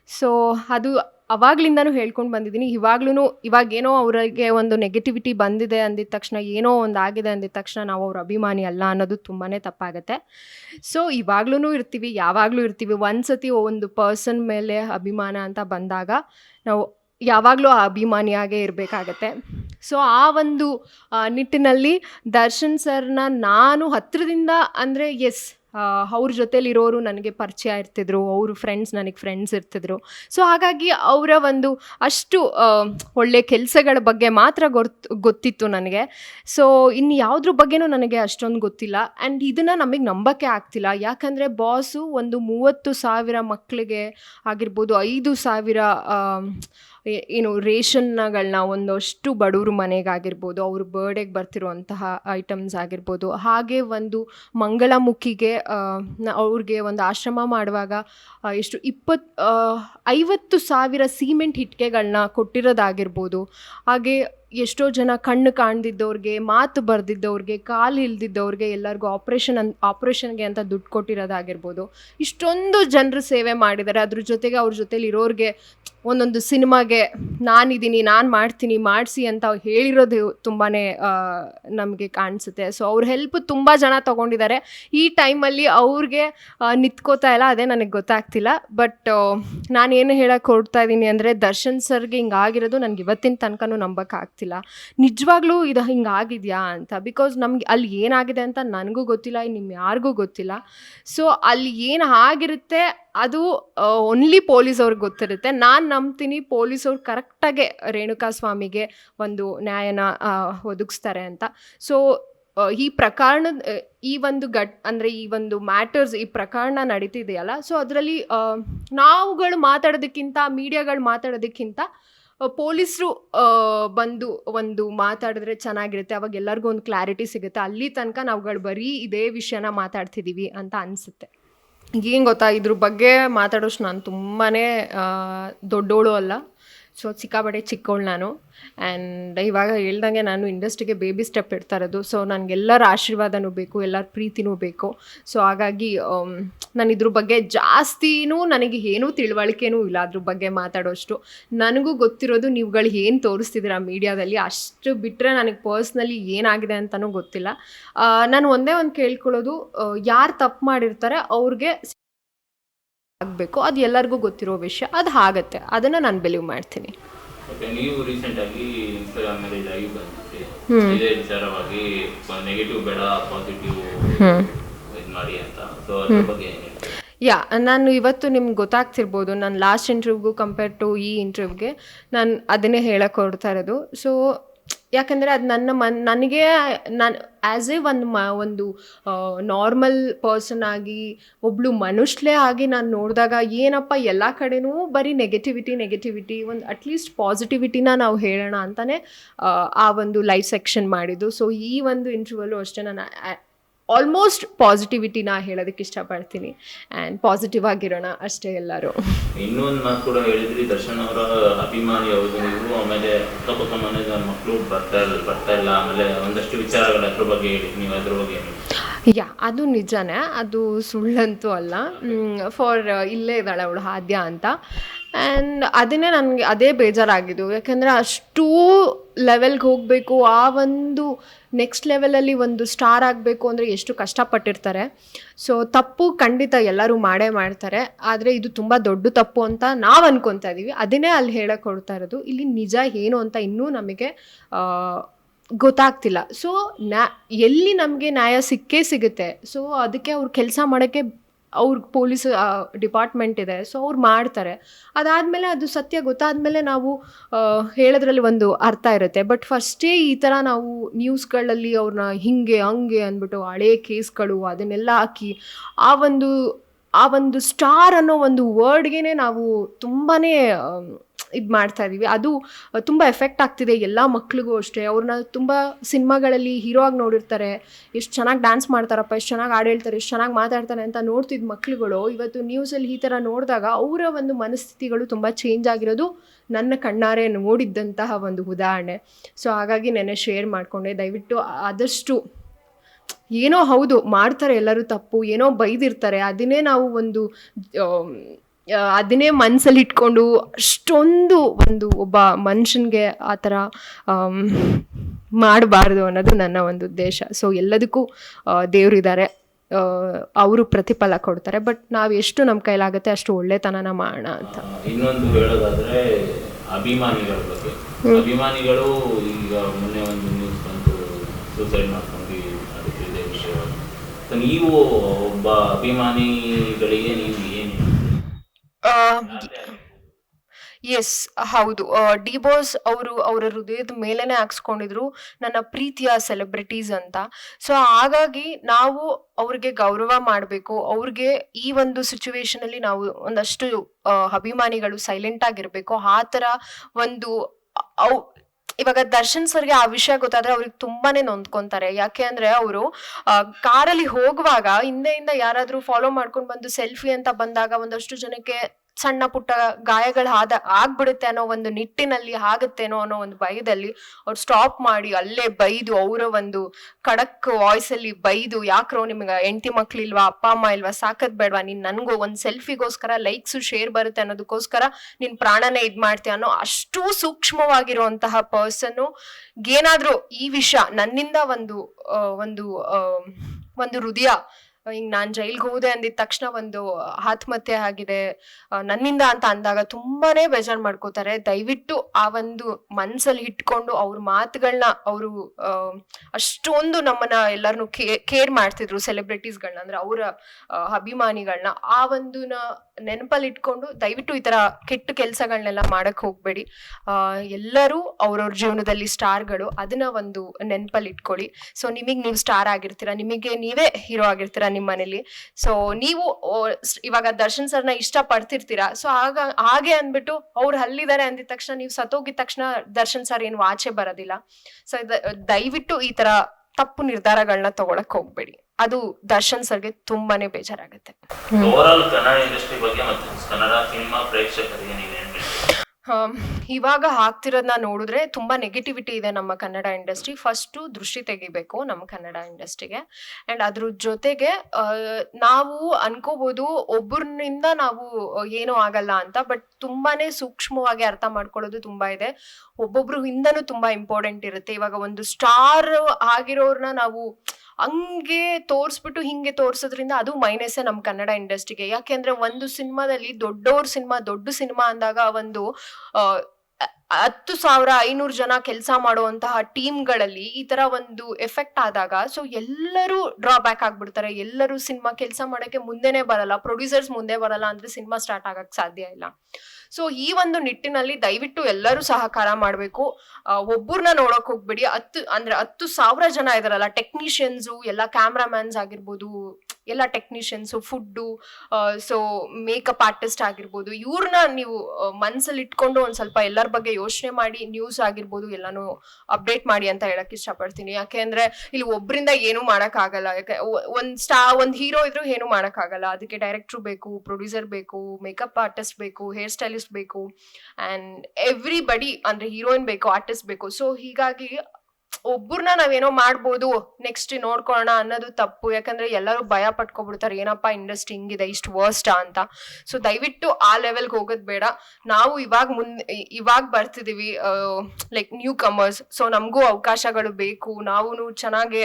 S1: ಸೊ ಅದು ಅವಾಗ್ಲಿಂದನೂ ಹೇಳ್ಕೊಂಡು ಬಂದಿದ್ದೀನಿ. ಇವಾಗ್ಲೂ ಇವಾಗೇನೋ ಅವರಿಗೆ ಒಂದು ನೆಗೆಟಿವಿಟಿ ಬಂದಿದೆ ಅಂದಿದ ತಕ್ಷಣ, ಏನೋ ಒಂದು ಆಗಿದೆ ಅಂದಿದ ತಕ್ಷಣ ನಾವು ಅವ್ರ ಅಭಿಮಾನಿ ಅಲ್ಲ ಅನ್ನೋದು ತುಂಬಾ ತಪ್ಪಾಗುತ್ತೆ. ಸೊ ಇವಾಗ್ಲೂ ಇರ್ತೀವಿ, ಯಾವಾಗಲೂ ಇರ್ತೀವಿ. ಒಂದು ಸತಿ ಒಂದು ಪರ್ಸನ್ ಮೇಲೆ ಅಭಿಮಾನ ಅಂತ ಬಂದಾಗ ನಾವು ಯಾವಾಗಲೂ ಆ ಅಭಿಮಾನಿಯಾಗೇ ಇರಬೇಕಾಗತ್ತೆ. ಸೊ ಆ ಒಂದು ನಿಟ್ಟಿನಲ್ಲಿ ದರ್ಶನ್ ಸರ್ನ ನಾನು ಹತ್ತಿರದಿಂದ ಅಂದರೆ ಎಸ್ ಅವ್ರ ಜೊತೆಲಿರೋರು ನನಗೆ ಪರಿಚಯ ಇರ್ತಿದ್ರು, ಅವರು ಫ್ರೆಂಡ್ಸ್ ನನಗೆ ಫ್ರೆಂಡ್ಸ್ ಇರ್ತಿದ್ರು. ಸೊ ಹಾಗಾಗಿ ಅವರ ಒಂದು ಅಷ್ಟು ಒಳ್ಳೆ ಕೆಲಸಗಳ ಬಗ್ಗೆ ಮಾತ್ರ ಗೊತ್ತು ಗೊತ್ತಿತ್ತು ನನಗೆ. ಸೊ ಇನ್ನು ಯಾವುದ್ರ ಬಗ್ಗೆನೂ ನನಗೆ ಅಷ್ಟೊಂದು ಗೊತ್ತಿಲ್ಲ. ಆ್ಯಂಡ್ ಇದನ್ನು ನಮಗೆ ನಂಬಕ್ಕೆ ಆಗ್ತಿಲ್ಲ. ಯಾಕಂದರೆ ಬಾಸು ಒಂದು ಮೂವತ್ತು ಸಾವಿರ ಮಕ್ಕಳಿಗೆ ಆಗಿರ್ಬೋದು, ಐದು ಸಾವಿರ ಏನು ರೇಷನ್ಗಳನ್ನ ಒಂದಷ್ಟು ಬಡವ್ರ ಮನೆಗಾಗಿರ್ಬೋದು, ಅವ್ರ ಬರ್ಡೇಗೆ ಬರ್ತಿರುವಂತಹ ಐಟಮ್ಸ್ ಆಗಿರ್ಬೋದು. ಹಾಗೆ ಒಂದು ಮಂಗಳಮುಖಿಗೆ ಅವ್ರಿಗೆ ಒಂದು ಆಶ್ರಮ ಮಾಡುವಾಗ ಎಷ್ಟು ಇಪ್ಪತ್ತು ಐವತ್ತು ಸಾವಿರ ಸಿಮೆಂಟ್ ಹಿಟ್ಕೆಗಳನ್ನ ಕೊಟ್ಟಿರೋದಾಗಿರ್ಬೋದು. ಹಾಗೆ ಎಷ್ಟೋ ಜನ ಕಣ್ಣು ಕಾಣ್ದಿದ್ದವ್ರಿಗೆ, ಮಾತು ಬರೆದಿದ್ದವ್ರಿಗೆ, ಕಾಲು ಇಲ್ದಿದ್ದವ್ರಿಗೆ ಎಲ್ಲರಿಗೂ ಆಪ್ರೇಷನ್ ಅನ್ ಆಪ್ರೇಷನ್ಗೆ ಅಂತ ದುಡ್ಡು ಕೊಟ್ಟಿರೋದಾಗಿರ್ಬೋದು. ಇಷ್ಟೊಂದು ಜನರು ಸೇವೆ ಮಾಡಿದ್ದಾರೆ. ಅದ್ರ ಜೊತೆಗೆ ಅವ್ರ ಜೊತೆಲಿ ಇರೋರಿಗೆ ಒಂದೊಂದು ಸಿನಿಮಾಗೆ ನಾನಿದ್ದೀನಿ, ನಾನು ಮಾಡ್ತೀನಿ, ಮಾಡಿಸಿ ಅಂತ ಹೇಳಿರೋದು ತುಂಬಾ ನಮಗೆ ಕಾಣಿಸುತ್ತೆ. ಸೊ ಅವ್ರ ಹೆಲ್ಪ್ ತುಂಬ ಜನ ತೊಗೊಂಡಿದ್ದಾರೆ. ಈ ಟೈಮಲ್ಲಿ ಅವ್ರಿಗೆ ನಿತ್ಕೋತಾ ಇಲ್ಲ, ಅದೇ ನನಗೆ ಗೊತ್ತಾಗ್ತಿಲ್ಲ. ಬಟ್ ನಾನೇನು ಹೇಳಕ್ಕೆ ಹೊರಡ್ತಾ ಇದ್ದೀನಿ ಅಂದರೆ ದರ್ಶನ್ ಸರ್ಗೆ ಹಿಂಗಾಗಿರೋದು ನನಗೆ ಇವತ್ತಿನ ತನಕನೂ ನಂಬೋಕ್ಕಾಗ್ತಿಲ್ಲ ನಿಜವಾಗ್ಲೂ ಇದು ಹಿಂಗಾಗಿದೆಯಾ ಅಂತ? ಬಿಕಾಸ್ ನಮ್ಗೆ ಅಲ್ಲಿ ಏನಾಗಿದೆ ಅಂತ ನನಗೂ ಗೊತ್ತಿಲ್ಲ ನಿಮ್ಮ ಯಾರಿಗೂ ಗೊತ್ತಿಲ್ಲ. ಸೊ ಅಲ್ಲಿ ಏನು ಆಗಿರುತ್ತೆ ಅದು ಓನ್ಲಿ ಪೊಲೀಸ್ ಅವ್ರಿಗೆ ಗೊತ್ತಿರುತ್ತೆ. ನಾನು ನಂಬ್ತೀನಿ ಪೊಲೀಸ್ ಅವ್ರು ಕರೆಕ್ಟಾಗೆ ರೇಣುಕಾ ಸ್ವಾಮಿಗೆ ಒಂದು ನ್ಯಾಯನ ಒದಗಿಸ್ತಾರೆ ಅಂತ. ಸೊ ಈ ಪ್ರಕರಣದ ಈ ಒಂದು ಗಟ್ ಅಂದರೆ ಈ ಒಂದು ಮ್ಯಾಟರ್ಸ್, ಈ ಪ್ರಕರಣ ನಡೀತಿದೆಯಲ್ಲ? ಸೊ ಅದರಲ್ಲಿ ನಾವುಗಳು ಮಾತಾಡೋದಕ್ಕಿಂತ, ಮೀಡಿಯಾಗಳು ಮಾತಾಡೋದಕ್ಕಿಂತ ಪೊಲೀಸರು ಬಂದು ಒಂದು ಮಾತಾಡಿದ್ರೆ ಚೆನ್ನಾಗಿರುತ್ತೆ. ಅವಾಗ ಎಲ್ಲರಿಗೂ ಒಂದು ಕ್ಲಾರಿಟಿ ಸಿಗುತ್ತೆ. ಅಲ್ಲಿ ತನಕ ನಾವುಗಳು ಬರೀ ಇದೇ ವಿಷಯನ ಮಾತಾಡ್ತಿದ್ದೀವಿ ಅಂತ ಅನಿಸುತ್ತೆ. ಏನು ಗೊತ್ತಾ ಇದ್ರ ಬಗ್ಗೆ ಮಾತಾಡೋಷ್ಟು ನಾನು ತುಂಬಾ ದೊಡ್ಡೋಳು ಅಲ್ಲ. ಸೊ ಸಿಕ್ಕಾಬಡೆ ಚಿಕ್ಕವಳು ನಾನು. ಆ್ಯಂಡ್ ಇವಾಗ ಹೇಳ್ದಂಗೆ ನಾನು ಇಂಡಸ್ಟ್ರಿಗೆ ಬೇಬಿ ಸ್ಟೆಪ್ ಇಡ್ತಾ ಇರೋದು ಸೊ ನನಗೆಲ್ಲರ ಆಶೀರ್ವಾದನೂ ಬೇಕು ಎಲ್ಲರ ಪ್ರೀತಿನೂ ಬೇಕು. ಸೊ ಹಾಗಾಗಿ ನಾನು ಇದ್ರ ಬಗ್ಗೆ ಜಾಸ್ತಿನೂ ನನಗೆ ಏನೂ ತಿಳುವಳಿಕೆನೂ ಇಲ್ಲ ಅದ್ರ ಬಗ್ಗೆ ಮಾತಾಡೋಷ್ಟು. ನನಗೂ ಗೊತ್ತಿರೋದು ನೀವುಗಳು ಏನು ತೋರಿಸ್ತಿದ್ದೀರಾ ಮೀಡಿಯಾದಲ್ಲಿ ಅಷ್ಟು ಬಿಟ್ಟರೆ ನನಗೆ ಪರ್ಸ್ನಲಿ ಏನಾಗಿದೆ ಅಂತಲೂ ಗೊತ್ತಿಲ್ಲ. ಆ, ನಾನು ಒಂದೇ ಒಂದು ಕೇಳ್ಕೊಳ್ಳೋದು ಯಾರು ತಪ್ಪು ಮಾಡಿರ್ತಾರೆ ಅವ್ರಿಗೆ ಆಗಬೇಕು. ಅದು ಎಲ್ಲರಿಗೂ ಗೊತ್ತಿರೋ ವಿಷಯ. ಅದು ಆಗತ್ತೆ. ಅದನ್ನು ನಾನು ಬಿಲೀವ್ ಮಾಡ್ತೀನಿ.
S2: ಓಕೆ ನೀವು ರೀಸೆಂಟ್ ಆಗಿ ಇನ್ಸ್ಟಾಗ್ರಾಮ್ ಮೇಲೆ ಲೈವ್ ಬಂದಿದ್ರಿ. ಇದೇ ವಿಚಾರವಾಗಿ ನೆಗೆಟಿವ್ ಬೇಡ ಪಾಸಿಟಿವ್ ಇದು ಮಾಡಿ ಅಂತ. ಸೊ ಅದ್ರ ಬಗ್ಗೆ ಏನ್
S1: ಯಾ ನಾನು ಇವತ್ತು ನಿಮ್ಗೆ ಗೊತ್ತಾಗ್ತಿರ್ಬೋದು. ನಾನು ಲಾಸ್ಟ್ ಇಂಟರ್ವ್ಯೂಗೂ ಕಂಪೇರ್ ಟು ಈ ಇಂಟರ್ವ್ಯೂಗೆ ನಾನು ಅದನ್ನೇ ಹೇಳಕ್ಕೆ ಹೊರಡ್ತಾ ಇರೋದು. ಸೊ ಯಾಕಂದರೆ ಅದು ನನ್ನ ಮನ್, ನನಗೆ, ನಾನು ಆ್ಯಸ್ ಎ ಒಂದು ಮ, ಒಂದು ನಾರ್ಮಲ್ ಪರ್ಸನ್ ಆಗಿ, ಒಬ್ಳು ಮನುಷ್ಯಲೇ ಆಗಿ ನಾನು ನೋಡಿದಾಗ ಏನಪ್ಪ ಎಲ್ಲ ಕಡೆನೂ ಬರೀ ನೆಗೆಟಿವಿಟಿ ನೆಗೆಟಿವಿಟಿ ಒಂದು ಅಟ್ಲೀಸ್ಟ್ ಪಾಸಿಟಿವಿಟಿನ ನಾವು ಹೇಳೋಣ ಅಂತಲೇ ಆ ಒಂದು ಲೈಫ್ ಸೆಕ್ಷನ್ ಮಾಡಿದ್ದು. ಸೊ ಈ ಒಂದು ಇಂಟರ್ವ್ಯೂಲು ಅಷ್ಟೇ ನಾನು ಆಲ್ಮೋಸ್ಟ್ ಪಾಸಿಟಿವಿಟಿನ ಹೇಳೋದಕ್ಕೆ ಇಷ್ಟಪಡ್ತೀನಿ. ಆ್ಯಂಡ್ ಪಾಸಿಟಿವ್ ಆಗಿರೋಣ ಅಷ್ಟೇ ಎಲ್ಲರೂ.
S2: ಇನ್ನೊಂದು ಮಾತು ಕೂಡ ಹೇಳಿದ್ರಿ ದರ್ಶನ್ ಅವರ ಅಭಿಮಾನಿ ಹೌದು ನೀವು ಆಮೇಲೆ ಅಕ್ಕಪಕ್ಕ ಮನೆಯ ಮಕ್ಕಳು ಬರ್ತಾ ಇಲ್ಲ ಬರ್ತಾ ಇಲ್ಲ ಆಮೇಲೆ ಒಂದಷ್ಟು ವಿಚಾರಗಳ ಅದ್ರ ಬಗ್ಗೆ ಹೇಳಿ ನೀವು ಅದ್ರ ಬಗ್ಗೆ
S1: ಯಾ ಅದು ನಿಜನೇ ಅದು ಸುಳ್ಳಂತೂ ಅಲ್ಲ. ಫಾರ್ ಇಲ್ಲೇ ಇದ್ದಾಳೆ ಅವಳು ಹಾದ್ಯ ಅಂತ. ಆ್ಯಂಡ್ ಅದನ್ನೇ ನನಗೆ ಅದೇ ಬೇಜಾರಾಗಿದ್ದು. ಯಾಕಂದರೆ ಅಷ್ಟೂ ಲೆವೆಲ್ಗೆ ಹೋಗಬೇಕು, ಆ ಒಂದು ನೆಕ್ಸ್ಟ್ ಲೆವೆಲಲ್ಲಿ ಒಂದು ಸ್ಟಾರ್ ಆಗಬೇಕು ಅಂದರೆ ಎಷ್ಟು ಕಷ್ಟಪಟ್ಟಿರ್ತಾರೆ. ಸೊ ತಪ್ಪು ಖಂಡಿತ ಎಲ್ಲರೂ ಮಾಡೇ ಮಾಡ್ತಾರೆ. ಆದರೆ ಇದು ತುಂಬ ದೊಡ್ಡ ತಪ್ಪು ಅಂತ ನಾವು ಅನ್ಕೊತಾ ಇದ್ದೀವಿ ಅದನ್ನೇ ಅಲ್ಲಿ ಹೇಳಕ್ಕೆ ಇರೋದು. ಇಲ್ಲಿ ನಿಜ ಏನು ಅಂತ ಇನ್ನೂ ನಮಗೆ ಗೊತ್ತಾಗ್ತಿಲ್ಲ. ಸೊ ನ್ಯಾ, ಎಲ್ಲಿ ನಮಗೆ ನ್ಯಾಯ ಸಿಕ್ಕೇ ಸಿಗುತ್ತೆ. ಸೊ ಅದಕ್ಕೆ ಅವ್ರು ಕೆಲಸ ಮಾಡೋಕ್ಕೆ ಅವ್ರ ಪೊಲೀಸ್ ಡಿಪಾರ್ಟ್ಮೆಂಟ್ ಇದೆ ಸೊ ಅವ್ರು ಮಾಡ್ತಾರೆ. ಅದಾದಮೇಲೆ ಅದು ಸತ್ಯ ಗೊತ್ತಾದಮೇಲೆ ನಾವು ಆ, ಹೇಳೋದ್ರಲ್ಲಿ ಒಂದು ಅರ್ಥ ಇರುತ್ತೆ. ಬಟ್ ಫಸ್ಟೇ ಈ ಥರ ನಾವು ನ್ಯೂಸ್ಗಳಲ್ಲಿ ಅವ್ರನ್ನ ಹಿಂಗೆ ಹಂಗೆ ಅಂದ್ಬಿಟ್ಟು ಹಳೇ ಕೇಸ್ಗಳು ಅದನ್ನೆಲ್ಲ ಹಾಕಿ ಆ ಒಂದು ಆ ಒಂದು ಸ್ಟಾರ್ ಅನ್ನೋ ಒಂದು ವರ್ಡ್ಗೆ ನಾವು ತುಂಬಾ ಇದು ಮಾಡ್ತಾ ಇದ್ದೀವಿ ಅದು ತುಂಬ ಎಫೆಕ್ಟ್ ಆಗ್ತಿದೆ ಎಲ್ಲ ಮಕ್ಳಿಗೂ ಅಷ್ಟೇ. ಅವ್ರನ್ನ ತುಂಬ ಸಿನಿಮಾಗಳಲ್ಲಿ ಹೀರೋ ಆಗಿ ನೋಡಿರ್ತಾರೆ. ಎಷ್ಟು ಚೆನ್ನಾಗಿ ಡ್ಯಾನ್ಸ್ ಮಾಡ್ತಾರಪ್ಪ, ಎಷ್ಟು ಚೆನ್ನಾಗಿ ಹಾಡು ಹೇಳ್ತಾರೆ ಎಷ್ಟು ಚೆನ್ನಾಗಿ ಮಾತಾಡ್ತಾರೆ ಅಂತ ನೋಡ್ತಿದ್ದ ಮಕ್ಳುಗಳು, ಇವತ್ತು ನ್ಯೂಸಲ್ಲಿ ಈ ಥರ ನೋಡಿದಾಗ ಅವರ ಒಂದು ಮನಸ್ಥಿತಿಗಳು ತುಂಬ ಚೇಂಜ್ ಆಗಿರೋದು ನನ್ನ ಕಣ್ಣಾರೆ ನೋಡಿದ್ದಂತಹ ಒಂದು ಉದಾಹರಣೆ. ಸೊ ಹಾಗಾಗಿ ನೆನ್ನೆ ಶೇರ್ ಮಾಡಿಕೊಂಡೆ. ದಯವಿಟ್ಟು ಆದಷ್ಟು, ಏನೋ ಹೌದು, ಮಾಡ್ತಾರೆ ಎಲ್ಲರೂ ತಪ್ಪು, ಏನೋ ಬೈದಿರ್ತಾರೆ. ಅದನ್ನೇ ನಾವು ಒಂದು ಅದನ್ನೇ ಮನಸ್ಸಲ್ಲಿ ಇಟ್ಕೊಂಡು ಅಷ್ಟೊಂದು ಒಂದು ಒಬ್ಬ ಮನುಷ್ಯನಿಗೆ ಆ ಥರ ಮಾಡಬಾರ್ದು ಅನ್ನೋದು ನನ್ನ ಒಂದು ಉದ್ದೇಶ. ಸೊ ಎಲ್ಲದಕ್ಕೂ ದೇವರಿದ್ದಾರೆ ಅವರು ಪ್ರತಿಫಲ ಕೊಡ್ತಾರೆ. ಬಟ್ ನಾವು ಎಷ್ಟು ನಮ್ಮ ಕೈಲಾಗುತ್ತೆ ಅಷ್ಟು ಒಳ್ಳೆತನನ ಮಾಡೋಣ ಅಂತ.
S2: ಇನ್ನೊಂದು ಹೇಳೋದಾದ್ರೆ ಅಭಿಮಾನಿಗಳ ಬಗ್ಗೆ. ಅಭಿಮಾನಿಗಳು ಈಗ ಮೊನ್ನೆ ಒಂದು ನ್ಯೂಸ್ ಬಂತು ಸೂಸೈಡ್ ಮಾಡ್ಕೊಂಡು ಅದಕ್ಕೆ ವಿಷಯ ನೀವು ಒಬ್ಬ ಅಭಿಮಾನಿಗಳಿಗೆ ನೀವು ಏನು
S1: ಎಸ್ ಹೌದು. ಡಿ ಬಾಸ್ ಅವರು ಅವರ ಹೃದಯದ ಮೇಲೇನೆ ಹಾಕ್ಸ್ಕೊಂಡಿದ್ರು ನನ್ನ ಪ್ರೀತಿಯ ಸೆಲೆಬ್ರಿಟೀಸ್ ಅಂತ. ಸೊ ಹಾಗಾಗಿ ನಾವು ಅವ್ರಿಗೆ ಗೌರವ ಮಾಡಬೇಕು. ಅವ್ರಿಗೆ ಈ ಒಂದು ಸಿಚುವೇಶನ್ ಅಲ್ಲಿ ನಾವು ಒಂದಷ್ಟು ಅಭಿಮಾನಿಗಳು ಸೈಲೆಂಟ್ ಆಗಿರ್ಬೇಕು. ಆ ಥರ ಒಂದು ಅವ್, ಇವಾಗ ದರ್ಶನ್ ಸರ್ಗೆ ಆ ವಿಷಯ ಗೊತ್ತಾದ್ರೆ ಅವ್ರಿಗೆ ತುಂಬಾನೇ ನೊಂದ್ಕೊಂತಾರೆ. ಯಾಕೆ ಅಂದ್ರೆ ಅವರು ಕಾರಲ್ಲಿ ಹೋಗುವಾಗ ಹಿಂದೆಯಿಂದ ಯಾರಾದ್ರೂ ಫಾಲೋ ಮಾಡ್ಕೊಂಡು ಬಂದು ಸೆಲ್ಫಿ ಅಂತ ಬಂದಾಗ ಒಂದಷ್ಟು ಜನಕ್ಕೆ ಸಣ್ಣ ಪುಟ್ಟ ಗಾಯಗಳು ಆದ, ಆಗ್ಬಿಡುತ್ತೆ ಅನ್ನೋ ಒಂದು ನಿಟ್ಟಿನಲ್ಲಿ ಆಗುತ್ತೇನೋ ಅನ್ನೋ ಒಂದು ಭಯದಲ್ಲಿ ಅವ್ರು ಸ್ಟಾಪ್ ಮಾಡಿ ಅಲ್ಲೇ ಬೈದು, ಅವರ ಒಂದು ಖಡಕ್ ವಾಯ್ಸ್ ಅಲ್ಲಿ ಬೈದು, ಯಾಕ್ರೋ ನಿಮ್ಗೆ ಹೆಂಡತಿ ಮಕ್ಳಿಲ್ವಾ ಅಪ್ಪ, ಅಮ್ಮ ಇಲ್ವಾ, ಸಾಕದ್ ಬೇಡವಾ, ನೀನ್ ನನ್ಗೂ ಒಂದ್ ಸೆಲ್ಫಿಗೋಸ್ಕರ ಲೈಕ್ಸ್ ಶೇರ್ ಬರುತ್ತೆ ಅನ್ನೋದಕ್ಕೋಸ್ಕರ ನಿನ್ ಪ್ರಾಣನೇ ಇದ್ ಮಾಡ್ತೀಯ ಅನ್ನೋ ಅಷ್ಟು ಸೂಕ್ಷ್ಮವಾಗಿರುವಂತಹ ಪರ್ಸನ್ ಏನಾದ್ರೂ ಈ ವಿಷಯ ನನ್ನಿಂದ ಒಂದು ಒಂದು ಒಂದು ಹೃದಯ ಹಿಂಗ್ ನಾನ್ ಜೈಲ್ಗೆ ಹೋದೆ ಅಂದಿದ ತಕ್ಷಣ ಒಂದು ಆತ್ಮಹತ್ಯೆ ಆಗಿದೆ. ನನ್ನಿಂದ ಅಂತ ಅಂದಾಗ ತುಂಬಾನೇ ಬೇಜಾರ್ ಮಾಡ್ಕೋತಾರೆ. ದಯವಿಟ್ಟು ಆ ಒಂದು ಮನ್ಸಲ್ಲಿ ಇಟ್ಕೊಂಡು ಅವ್ರ ಮಾತುಗಳನ್ನ ಅವರು ಅಷ್ಟೊಂದು ನಮ್ಮನ್ನ ಎಲ್ಲರನ್ನು ಕೇರ್ ಮಾಡ್ತಿದ್ರು ಸೆಲೆಬ್ರಿಟೀಸ್ಗಳನ್ನ ಅಂದ್ರೆ ಅವರ ಅಭಿಮಾನಿಗಳನ್ನ ಆ ಒಂದು ನೆನಪಲ್ಲಿ ಇಟ್ಕೊಂಡು ದಯವಿಟ್ಟು ಈ ತರ ಕೆಟ್ಟ ಕೆಲಸಗಳನ್ನೆಲ್ಲ ಮಾಡಕ್ ಹೋಗ್ಬೇಡಿ. ಎಲ್ಲರೂ ಅವ್ರವ್ರ ಜೀವನದಲ್ಲಿ ಸ್ಟಾರ್ಗಳು. ಅದನ್ನ ಒಂದು ನೆನಪಲ್ಲಿ ಇಟ್ಕೊಳ್ಳಿ. ಸೊ, ನಿಮಗೆ ನೀವು ಸ್ಟಾರ್ ಆಗಿರ್ತೀರಾ? ನಿಮಗೆ ನೀವೇ ಹೀರೋ ಆಗಿರ್ತೀರಾ? ನಿಮ್ಮ ಮನೇಲಿ ಸೊ ನೀವು ಇವಾಗ ದರ್ಶನ್ ಸರ್ನ ಇಷ್ಟ ಪಡ್ತಿರ್ತೀರಾ ಸೊ ಆಗ, ಹಾಗೆ ಅಂದ್ಬಿಟ್ಟು ಅವ್ರು ಹಲ್ಲಿದ್ದಾರೆ ಅಂದಿದ ತಕ್ಷಣ ನೀವು ಸತ್ತೋಗಿದ ತಕ್ಷಣ ದರ್ಶನ್ ಸರ್ ಏನು ಆಚೆ ಬರೋದಿಲ್ಲ. ಸೊ ದಯವಿಟ್ಟು ಈ ತರ ತಪ್ಪು ನಿರ್ಧಾರಗಳನ್ನ ತಗೊಳಕ್ ಹೋಗ್ಬೇಡಿ. ಅದು ದರ್ಶನ್ ಸರ್ಗೆ ತುಂಬಾನೇ ಬೇಜಾರಾಗುತ್ತೆ. ಇವಾಗ ಆಗ್ತಿರೋದನ್ನ ನೋಡಿದ್ರೆ ತುಂಬಾ ನೆಗೆಟಿವಿಟಿ ಇದೆ ನಮ್ಮ ಕನ್ನಡ ಇಂಡಸ್ಟ್ರಿ ಫಸ್ಟು ದೃಷ್ಟಿ ತೆಗಿಬೇಕು ನಮ್ಮ ಕನ್ನಡ ಇಂಡಸ್ಟ್ರಿಗೆ ಆ್ಯಂಡ್ ಅದ್ರ ಜೊತೆಗೆ ನಾವು ಅನ್ಕೋಬೋದು ಒಬ್ಬರಿಂದ ನಾವು ಏನೂ ಆಗಲ್ಲ ಅಂತ ಬಟ್ ತುಂಬಾನೇ ಸೂಕ್ಷ್ಮವಾಗಿ ಅರ್ಥ ಮಾಡ್ಕೊಳ್ಳೋದು ತುಂಬಾ ಇದೆ. ಒಬ್ಬೊಬ್ರು ಹಿಂದನೂ ತುಂಬಾ ಇಂಪಾರ್ಟೆಂಟ್ ಇರುತ್ತೆ. ಇವಾಗ ಒಂದು ಸ್ಟಾರ್ ಆಗಿರೋರ್ನ ನಾವು ಹಂಗೆ ತೋರಿಸ್ಬಿಟ್ಟು ಹಿಂಗೆ ತೋರ್ಸೋದ್ರಿಂದ ಅದು ಮೈನಸ್ಸೇ ನಮ್ಮ ಕನ್ನಡ ಇಂಡಸ್ಟ್ರಿಗೆ ಯಾಕೆಂದ್ರೆ ಒಂದು ಸಿನಿಮಾದಲ್ಲಿ ದೊಡ್ಡವ್ರ ಸಿನಿಮಾ, ದೊಡ್ಡ ಸಿನಿಮಾ ಅಂದಾಗ ಒಂದು ಹತ್ತು ಸಾವಿರ, ಐನೂರು ಜನ ಕೆಲಸ ಮಾಡುವಂತಹ ಟೀಮ್ಗಳಲ್ಲಿ ಈ ತರ ಒಂದು ಎಫೆಕ್ಟ್ ಆದಾಗ ಸೊ ಎಲ್ಲರೂ ಡ್ರಾಬ್ಯಾಕ್ ಆಗ್ಬಿಡ್ತಾರೆ. ಎಲ್ಲರೂ ಸಿನಿಮಾ ಕೆಲಸ ಮಾಡಕ್ಕೆ ಮುಂದೆನೆ ಬರಲ್ಲ. ಪ್ರೊಡ್ಯೂಸರ್ಸ್ ಮುಂದೆ ಬರಲ್ಲ ಅಂದ್ರೆ ಸಿನಿಮಾ ಸ್ಟಾರ್ಟ್ ಆಗಕ್ ಸಾಧ್ಯ ಇಲ್ಲ. ಸೊ ಈ ಒಂದು ನಿಟ್ಟಿನಲ್ಲಿ ದಯವಿಟ್ಟು ಎಲ್ಲರೂ ಸಹಕಾರ ಮಾಡಬೇಕು. ಒಬ್ಬರನ್ನ ನೋಡಕ್ ಹೋಗ್ಬೇಡಿ. ಹತ್ತು, ಅಂದ್ರೆ ಹತ್ತು ಸಾವಿರ ಜನ ಇದಾರಲ್ಲ ಟೆಕ್ನಿಷಿಯನ್ಸು ಎಲ್ಲ ಕ್ಯಾಮ್ರಾಮ್ಯಾನ್ಸ್ ಆಗಿರ್ಬೋದು ಎಲ್ಲ technicians food so makeup artist ಆಗಿರ್ಬೋದು ಇವ್ರನ್ನ ನೀವು ಮನಸ್ಸಲ್ಲಿ ಇಟ್ಕೊಂಡು ಒಂದು ಸ್ವಲ್ಪ ಎಲ್ಲರ ಬಗ್ಗೆ ಯೋಚನೆ ಮಾಡಿ ನ್ಯೂಸ್ ಆಗಿರ್ಬೋದು, ಎಲ್ಲಾನು ಅಪ್ಡೇಟ್ ಮಾಡಿ ಅಂತ ಹೇಳಕ್ ಇಷ್ಟಪಡ್ತೀನಿ. ಯಾಕೆಂದ್ರೆ ಇಲ್ಲಿ ಒಬ್ಬರಿಂದ ಏನು ಮಾಡೋಕ್ಕಾಗಲ್ಲ ಯಾಕೆ ಒಂದು ಸ್ಟಾ ಒಂದು ಹೀರೋ ಇದ್ರೂ ಏನು ಮಾಡೋಕ್ಕಾಗಲ್ಲ ಅದಕ್ಕೆ ಡೈರೆಕ್ಟ್ರು ಬೇಕು ಪ್ರೊಡ್ಯೂಸರ್ ಬೇಕು ಮೇಕಪ್ ಆರ್ಟಿಸ್ಟ್ ಬೇಕು ಹೇರ್ ಸ್ಟೈಲಿಸ್ಟ್ ಬೇಕು ಆ್ಯಂಡ್ ಎವ್ರಿ ಬಡಿ ಅಂದರೆ ಹೀರೋಯಿನ್ ಬೇಕು ಆರ್ಟಿಸ್ಟ್ ಬೇಕು. ಸೊ ಹೀಗಾಗಿ ಒಬ್ಬರನ್ನ ನಾವೇನೋ ಮಾಡ್ಬೋದು ನೆಕ್ಸ್ಟ್ ನೋಡ್ಕೊಳ್ಳೋಣ ಅನ್ನೋದು ತಪ್ಪು. ಯಾಕಂದ್ರೆ ಎಲ್ಲರೂ ಭಯ ಪಟ್ಕೊಬಿಡ್ತಾರೆ, ಏನಪ್ಪಾ ಇಂಡಸ್ಟ್ರಿ ಹಿಂಗಿದೆ, ಇಷ್ಟು ವರ್ಸ್ಟ್ ಅಂತ. ಸೊ ದಯವಿಟ್ಟು ಆ ಲೆವೆಲ್ಗೆ ಹೋಗೋದು ಬೇಡ. ನಾವು ಇವಾಗ ಮುಂದೆ ಇವಾಗ ಬರ್ತಿದೀವಿ ಲೈಕ್ ನ್ಯೂ ಕಮರ್ಸ್ ಸೊ ನಮಗೂ ಅವಕಾಶಗಳು ಬೇಕು. ನಾವು ಚೆನ್ನಾಗಿ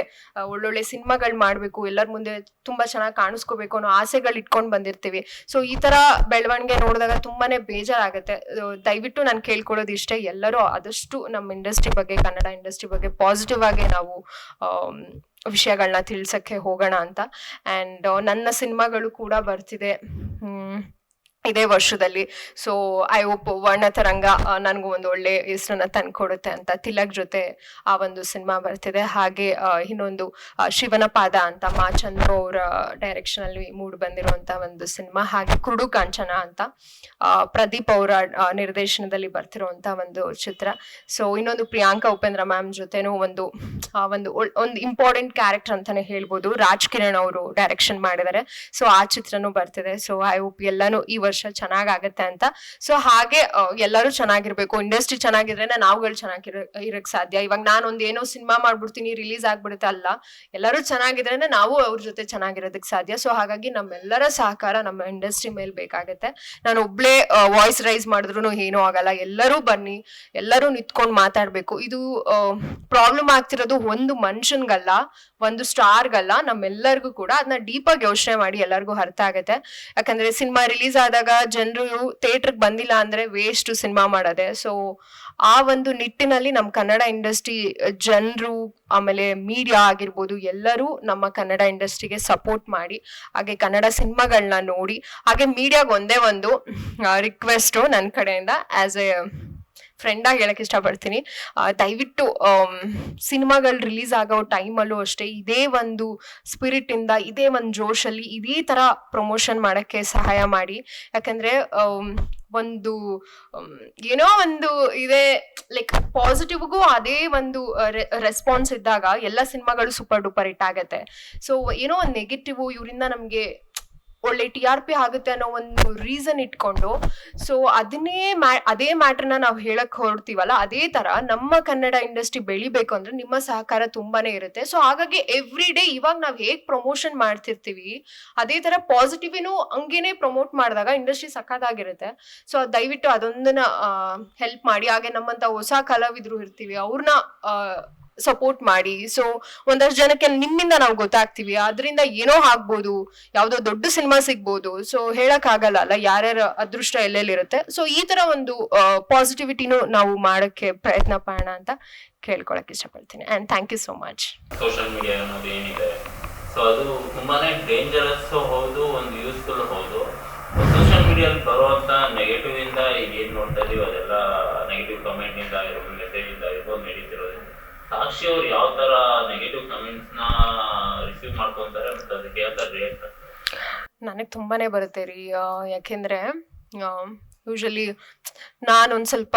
S1: ಒಳ್ಳೊಳ್ಳೆ ಸಿನಿಮಾಗಳು ಮಾಡಬೇಕು. ಎಲ್ಲರ ಮುಂದೆ ತುಂಬಾ ಚೆನ್ನಾಗಿ ಕಾಣಿಸ್ಕೋಬೇಕು ಅನ್ನೋ ಆಸೆಗಳು ಇಟ್ಕೊಂಡು ಬಂದಿರ್ತೀವಿ. ಸೊ ಈ ತರ ಬೆಳವಣಿಗೆ ನೋಡಿದಾಗ ತುಂಬಾನೇ ಬೇಜಾರಾಗುತ್ತೆ. ದಯವಿಟ್ಟು ನಾನು ಕೇಳ್ಕೊಳ್ಳೋದು ಇಷ್ಟೇ. ಎಲ್ಲರೂ ಆದಷ್ಟು ನಮ್ಮ ಇಂಡಸ್ಟ್ರಿ ಬಗ್ಗೆ, ಕನ್ನಡ ಇಂಡಸ್ಟ್ರಿ ಬಗ್ಗೆ ಪಾಸಿಟಿವ್ ಆಗಿ ನಾವು ವಿಷಯಗಳನ್ನ ತಿಳಿಸಕ್ಕೆ ಹೋಗೋಣ ಅಂತ. ಆ್ಯಂಡ್ ನನ್ನ ಸಿನಿಮಾಗಳು ಕೂಡ ಬರ್ತಿದೆ. ಇದೇ ವರ್ಷದಲ್ಲಿ. ಸೊ ಐ ಹೋಪ್ ವರ್ಣತರಂಗ ನನಗೂ ಒಂದು ಒಳ್ಳೆ ಹೆಸರನ್ನ ತಂದ್ಕೊಡುತ್ತೆ ಅಂತ ತಿಲಕ್ ಜೊತೆ ಆ ಒಂದು ಸಿನಿಮಾ ಬರ್ತಿದೆ. ಹಾಗೆ ಇನ್ನೊಂದು ಶಿವನ ಪಾದ ಅಂತ ಮಾ ಚಂದ್ರ ಅವರ ಡೈರೆಕ್ಷನ್ ಅಲ್ಲಿ ಮೂಡಿ ಬಂದಿರುವಂತ ಒಂದು ಸಿನಿಮಾ. ಹಾಗೆ ಕುರುಡು ಕಾಂಚನ ಅಂತ ಪ್ರದೀಪ್ ಅವರ ನಿರ್ದೇಶನದಲ್ಲಿ ಬರ್ತಿರುವಂತ ಒಂದು ಚಿತ್ರ. ಸೊ ಇನ್ನೊಂದು ಪ್ರಿಯಾಂಕಾ ಉಪೇಂದ್ರ ಮ್ಯಾಮ್ ಜೊತೆನೂ ಒಂದು ಒಂದು ಒಂದು ಇಂಪಾರ್ಟೆಂಟ್ ಕ್ಯಾರೆಕ್ಟರ್ ಅಂತಾನೆ ಹೇಳ್ಬೋದು. ರಾಜ್ ಕಿರಣ್ ಅವರು ಡೈರೆಕ್ಷನ್ ಮಾಡಿದ್ದಾರೆ. ಸೊ ಆ ಚಿತ್ರನೂ ಬರ್ತಿದೆ. ಸೊ ಐ ಹೋಪ್ ಎಲ್ಲಾನು ಈ ವರ್ಷ ಚೆನ್ನಾಗಾಗತ್ತೆ ಅಂತ. ಸೊ ಹಾಗೆ ಎಲ್ಲರೂ ಚೆನ್ನಾಗಿರ್ಬೇಕು. ಇಂಡಸ್ಟ್ರಿ ಚೆನ್ನಾಗಿದ್ರೇನೆ ನಾವುಗಳು ಚೆನ್ನಾಗಿರ, ಇರಕ್ ಸಾಧ್ಯ. ಇವಾಗ ನಾನು ಒಂದ್ ಏನೋ ಸಿನಿಮಾ ಮಾಡ್ಬಿಡ್ತೀನಿ ರಿಲೀಸ್ ಆಗ್ಬಿಡುತ್ತೆ ಅಲ್ಲ. ಎಲ್ಲರೂ ಚೆನ್ನಾಗಿದ್ರೇನೆ ನಾವು ಅವ್ರ ಜೊತೆ ಚೆನ್ನಾಗಿರೋದಕ್ಕೆ ಸಾಧ್ಯ. ಸೊ ಹಾಗಾಗಿ ನಮ್ಮೆಲ್ಲರ ಸಹಕಾರ ನಮ್ಮ ಇಂಡಸ್ಟ್ರಿ ಮೇಲೆ ಬೇಕಾಗತ್ತೆ. ನಾನು ಒಬ್ಳೆ ವಾಯ್ಸ್ ರೈಸ್ ಮಾಡಿದ್ರು ಏನೂ ಆಗಲ್ಲ. ಎಲ್ಲರೂ ಬನ್ನಿ, ಎಲ್ಲರೂ ನಿಂತ್ಕೊಂಡು ಮಾತಾಡ್ಬೇಕು. ಇದು ಪ್ರಾಬ್ಲಮ್ ಆಗ್ತಿರೋದು ಒಂದು ಮನುಷ್ಯನ್ಗಲ್ಲ ಒಂದು ಸ್ಟಾರ್ಗಲ್ಲ. ನಮ್ಮೆಲ್ಲರಿಗೂ ಕೂಡ ಅದನ್ನ ಡೀಪಾಗಿ ಯೋಚನೆ ಮಾಡಿ ಎಲ್ಲರಿಗೂ ಅರ್ಥ ಆಗುತ್ತೆ. ಯಾಕಂದ್ರೆ ಸಿನಿಮಾ ರಿಲೀಸ್ ಆದಾಗ ಜನರು ಥಿಯೇಟ್ರಿಗೆ ಬಂದಿಲ್ಲ ಅಂದ್ರೆ ವೇಸ್ಟ್ ಸಿನಿಮಾ ಮಾಡೋದೆ. ಸೊ ಆ ಒಂದು ನಿಟ್ಟಿನಲ್ಲಿ ನಮ್ಮ ಕನ್ನಡ ಇಂಡಸ್ಟ್ರಿ ಜನರು, ಆಮೇಲೆ ಮೀಡಿಯಾ ಆಗಿರ್ಬೋದು, ಎಲ್ಲರೂ ನಮ್ಮ ಕನ್ನಡ ಇಂಡಸ್ಟ್ರಿಗೆ ಸಪೋರ್ಟ್ ಮಾಡಿ, ಹಾಗೆ ಕನ್ನಡ ಸಿನಿಮಾಗಳನ್ನ ನೋಡಿ, ಹಾಗೆ ಮೀಡಿಯಾಗ ಒಂದೇ ಒಂದು ರಿಕ್ವೆಸ್ಟು ನನ್ನ ಕಡೆಯಿಂದ ಆ್ಯಸ್ ಎ ಫ್ರೆಂಡಾಗಿ ಹೇಳಕ್ಕೆ ಇಷ್ಟಪಡ್ತೀನಿ. ದಯವಿಟ್ಟು ಸಿನಿಮಾಗಳು ರಿಲೀಸ್ ಆಗೋ ಟೈಮಲ್ಲೂ ಅಷ್ಟೇ ಇದೇ ಒಂದು ಸ್ಪಿರಿಟಿಂದ ಇದೇ ಒಂದು ಜೋಶಲ್ಲಿ ಇದೇ ತರ ಪ್ರಮೋಷನ್ ಮಾಡಕ್ಕೆ ಸಹಾಯ ಮಾಡಿ. ಯಾಕಂದ್ರೆ ಒಂದು ಏನೋ ಒಂದು ಇದೇ ಲೈಕ್ ಪಾಸಿಟಿವ್ಗೂ ಅದೇ ಒಂದು ರೆಸ್ಪಾನ್ಸ್ ಇದ್ದಾಗ ಎಲ್ಲ ಸಿನಿಮಾಗಳು ಸೂಪರ್ ಡೂಪರ್ ಹಿಟ್ ಆಗುತ್ತೆ. ಸೊ ಏನೋ ಒಂದು ನೆಗೆಟಿವ್ ಇವರಿಂದ ನಮಗೆ ಒಳ್ಳೆ ಟಿ ಆರ್ ಪಿ ಆಗುತ್ತೆ ಅನ್ನೋ ಒಂದು ರೀಸನ್ ಇಟ್ಕೊಂಡು ಸೊ ಅದನ್ನೇ ಮ್ಯಾ, ಅದೇ ಮ್ಯಾಟ್ರನ್ನ ನಾವು ಹೇಳಕ್ ಹೊರಡ್ತೀವಲ್ಲ, ಅದೇ ತರ ನಮ್ಮ ಕನ್ನಡ ಇಂಡಸ್ಟ್ರಿ ಬೆಳಿಬೇಕು ಅಂದ್ರೆ ನಿಮ್ಮ ಸಹಕಾರ ತುಂಬಾನೇ ಇರುತ್ತೆ. ಸೊ ಹಾಗಾಗಿ ಎವ್ರಿ ಡೇ ಇವಾಗ ನಾವು ಹೇಗ್ ಪ್ರಮೋಷನ್ ಮಾಡ್ತಿರ್ತೀವಿ, ಅದೇ ತರ ಪಾಸಿಟಿವಿನೂ ಹಂಗೇನೆ ಪ್ರಮೋಟ್ ಮಾಡಿದಾಗ ಇಂಡಸ್ಟ್ರಿ ಸಖತ್ತಾಗಿರುತ್ತೆ. ಸೊ ದಯವಿಟ್ಟು ಅದೊಂದನ್ನ ಹೆಲ್ಪ್ ಮಾಡಿ, ಹಾಗೆ ನಮ್ಮಂತ ಹೊಸ ಕಲಾವಿದ್ರು ಇರ್ತೀವಿ ಅವ್ರನ್ನ ಸಪೋರ್ಟ್ ಮಾಡಿ. ಸೊ ಒಂದಷ್ಟು ಜನಕ್ಕೆ ನಿಮ್ಮಿಂದ ನಾವು ಗೊತ್ತಾಗ್ತೀವಿ. ಅದರಿಂದ ಏನೋ ಆಗ್ಬೋದು. ಯಾವುದೋ ದೊಡ್ಡ ಸಿನಿಮಾ ಸಿಗ್ಬೋದು. ಸೊ ಹೇಳಕ್ ಆಗಲ್ಲ ಅಲ್ಲ ಯಾರ್ಯಾರ ಅದೃಷ್ಟ ಎಲ್ಲೆಲ್ಲಿರುತ್ತೆ. ಸೊ ಈ ತರ ಒಂದು ಪಾಸಿಟಿವಿಟಿನೂ ನಾವು ಮಾಡಕ್ಕೆ ಪ್ರಯತ್ನ ಪಡೋಣ ಅಂತ ಕೇಳ್ಕೊಳಕ್ ಇಷ್ಟಪಡ್ತೀನಿ. And thank you so much
S2: social media ಅನ್ನೋದು ಏನಿದೆ? ಸೊ ಅದು ತುಂಬಾನೇ ಡೇಂಜರಸ್ ಹೌದು, ಒಂದು ಯೂಸ್ಫುಲ್ ಹೌದು. ಸೋಷಿಯಲ್ ಮೀಡಿಯಾದಲ್ಲಿ ಬರುವಂತ ನೆಗೆಟಿವ್ ಇಂದ ಈಗ ಏನ್ ನೋಡ್ತಾ ಇದೀವಿ? ಅದೆಲ್ಲ ನೆಗೆಟಿವ್ ಕಮೆಂಟ್ ಇಂದ ಇರ್ಬೋದು ಮೆಸೇಜ್ ಇಂದ ನಡೀತಿರೋದ್ರಿಂದ ಸಾಕ್ಷಿ ಅವ್ರು ಯಾವ ತರ ನೆಗೆಟಿವ್ ಕಮೆಂಟ್ಸ್ನ ರಿಸೀವ್ ಮಾಡ್ಕೊಂತಾರೆ ಮತ್ತೆ ಅದಕ್ಕೆ ಯಾವ ತರ ರಿಯಾಕ್ಟ್
S1: ನನಗೆ ತುಂಬಾನೇ ಬರುತ್ತೆ ರೀ ಯಾಕೆಂದ್ರೆ ಯೂಶಲಿ ನಾನೊಂದು ಸ್ವಲ್ಪ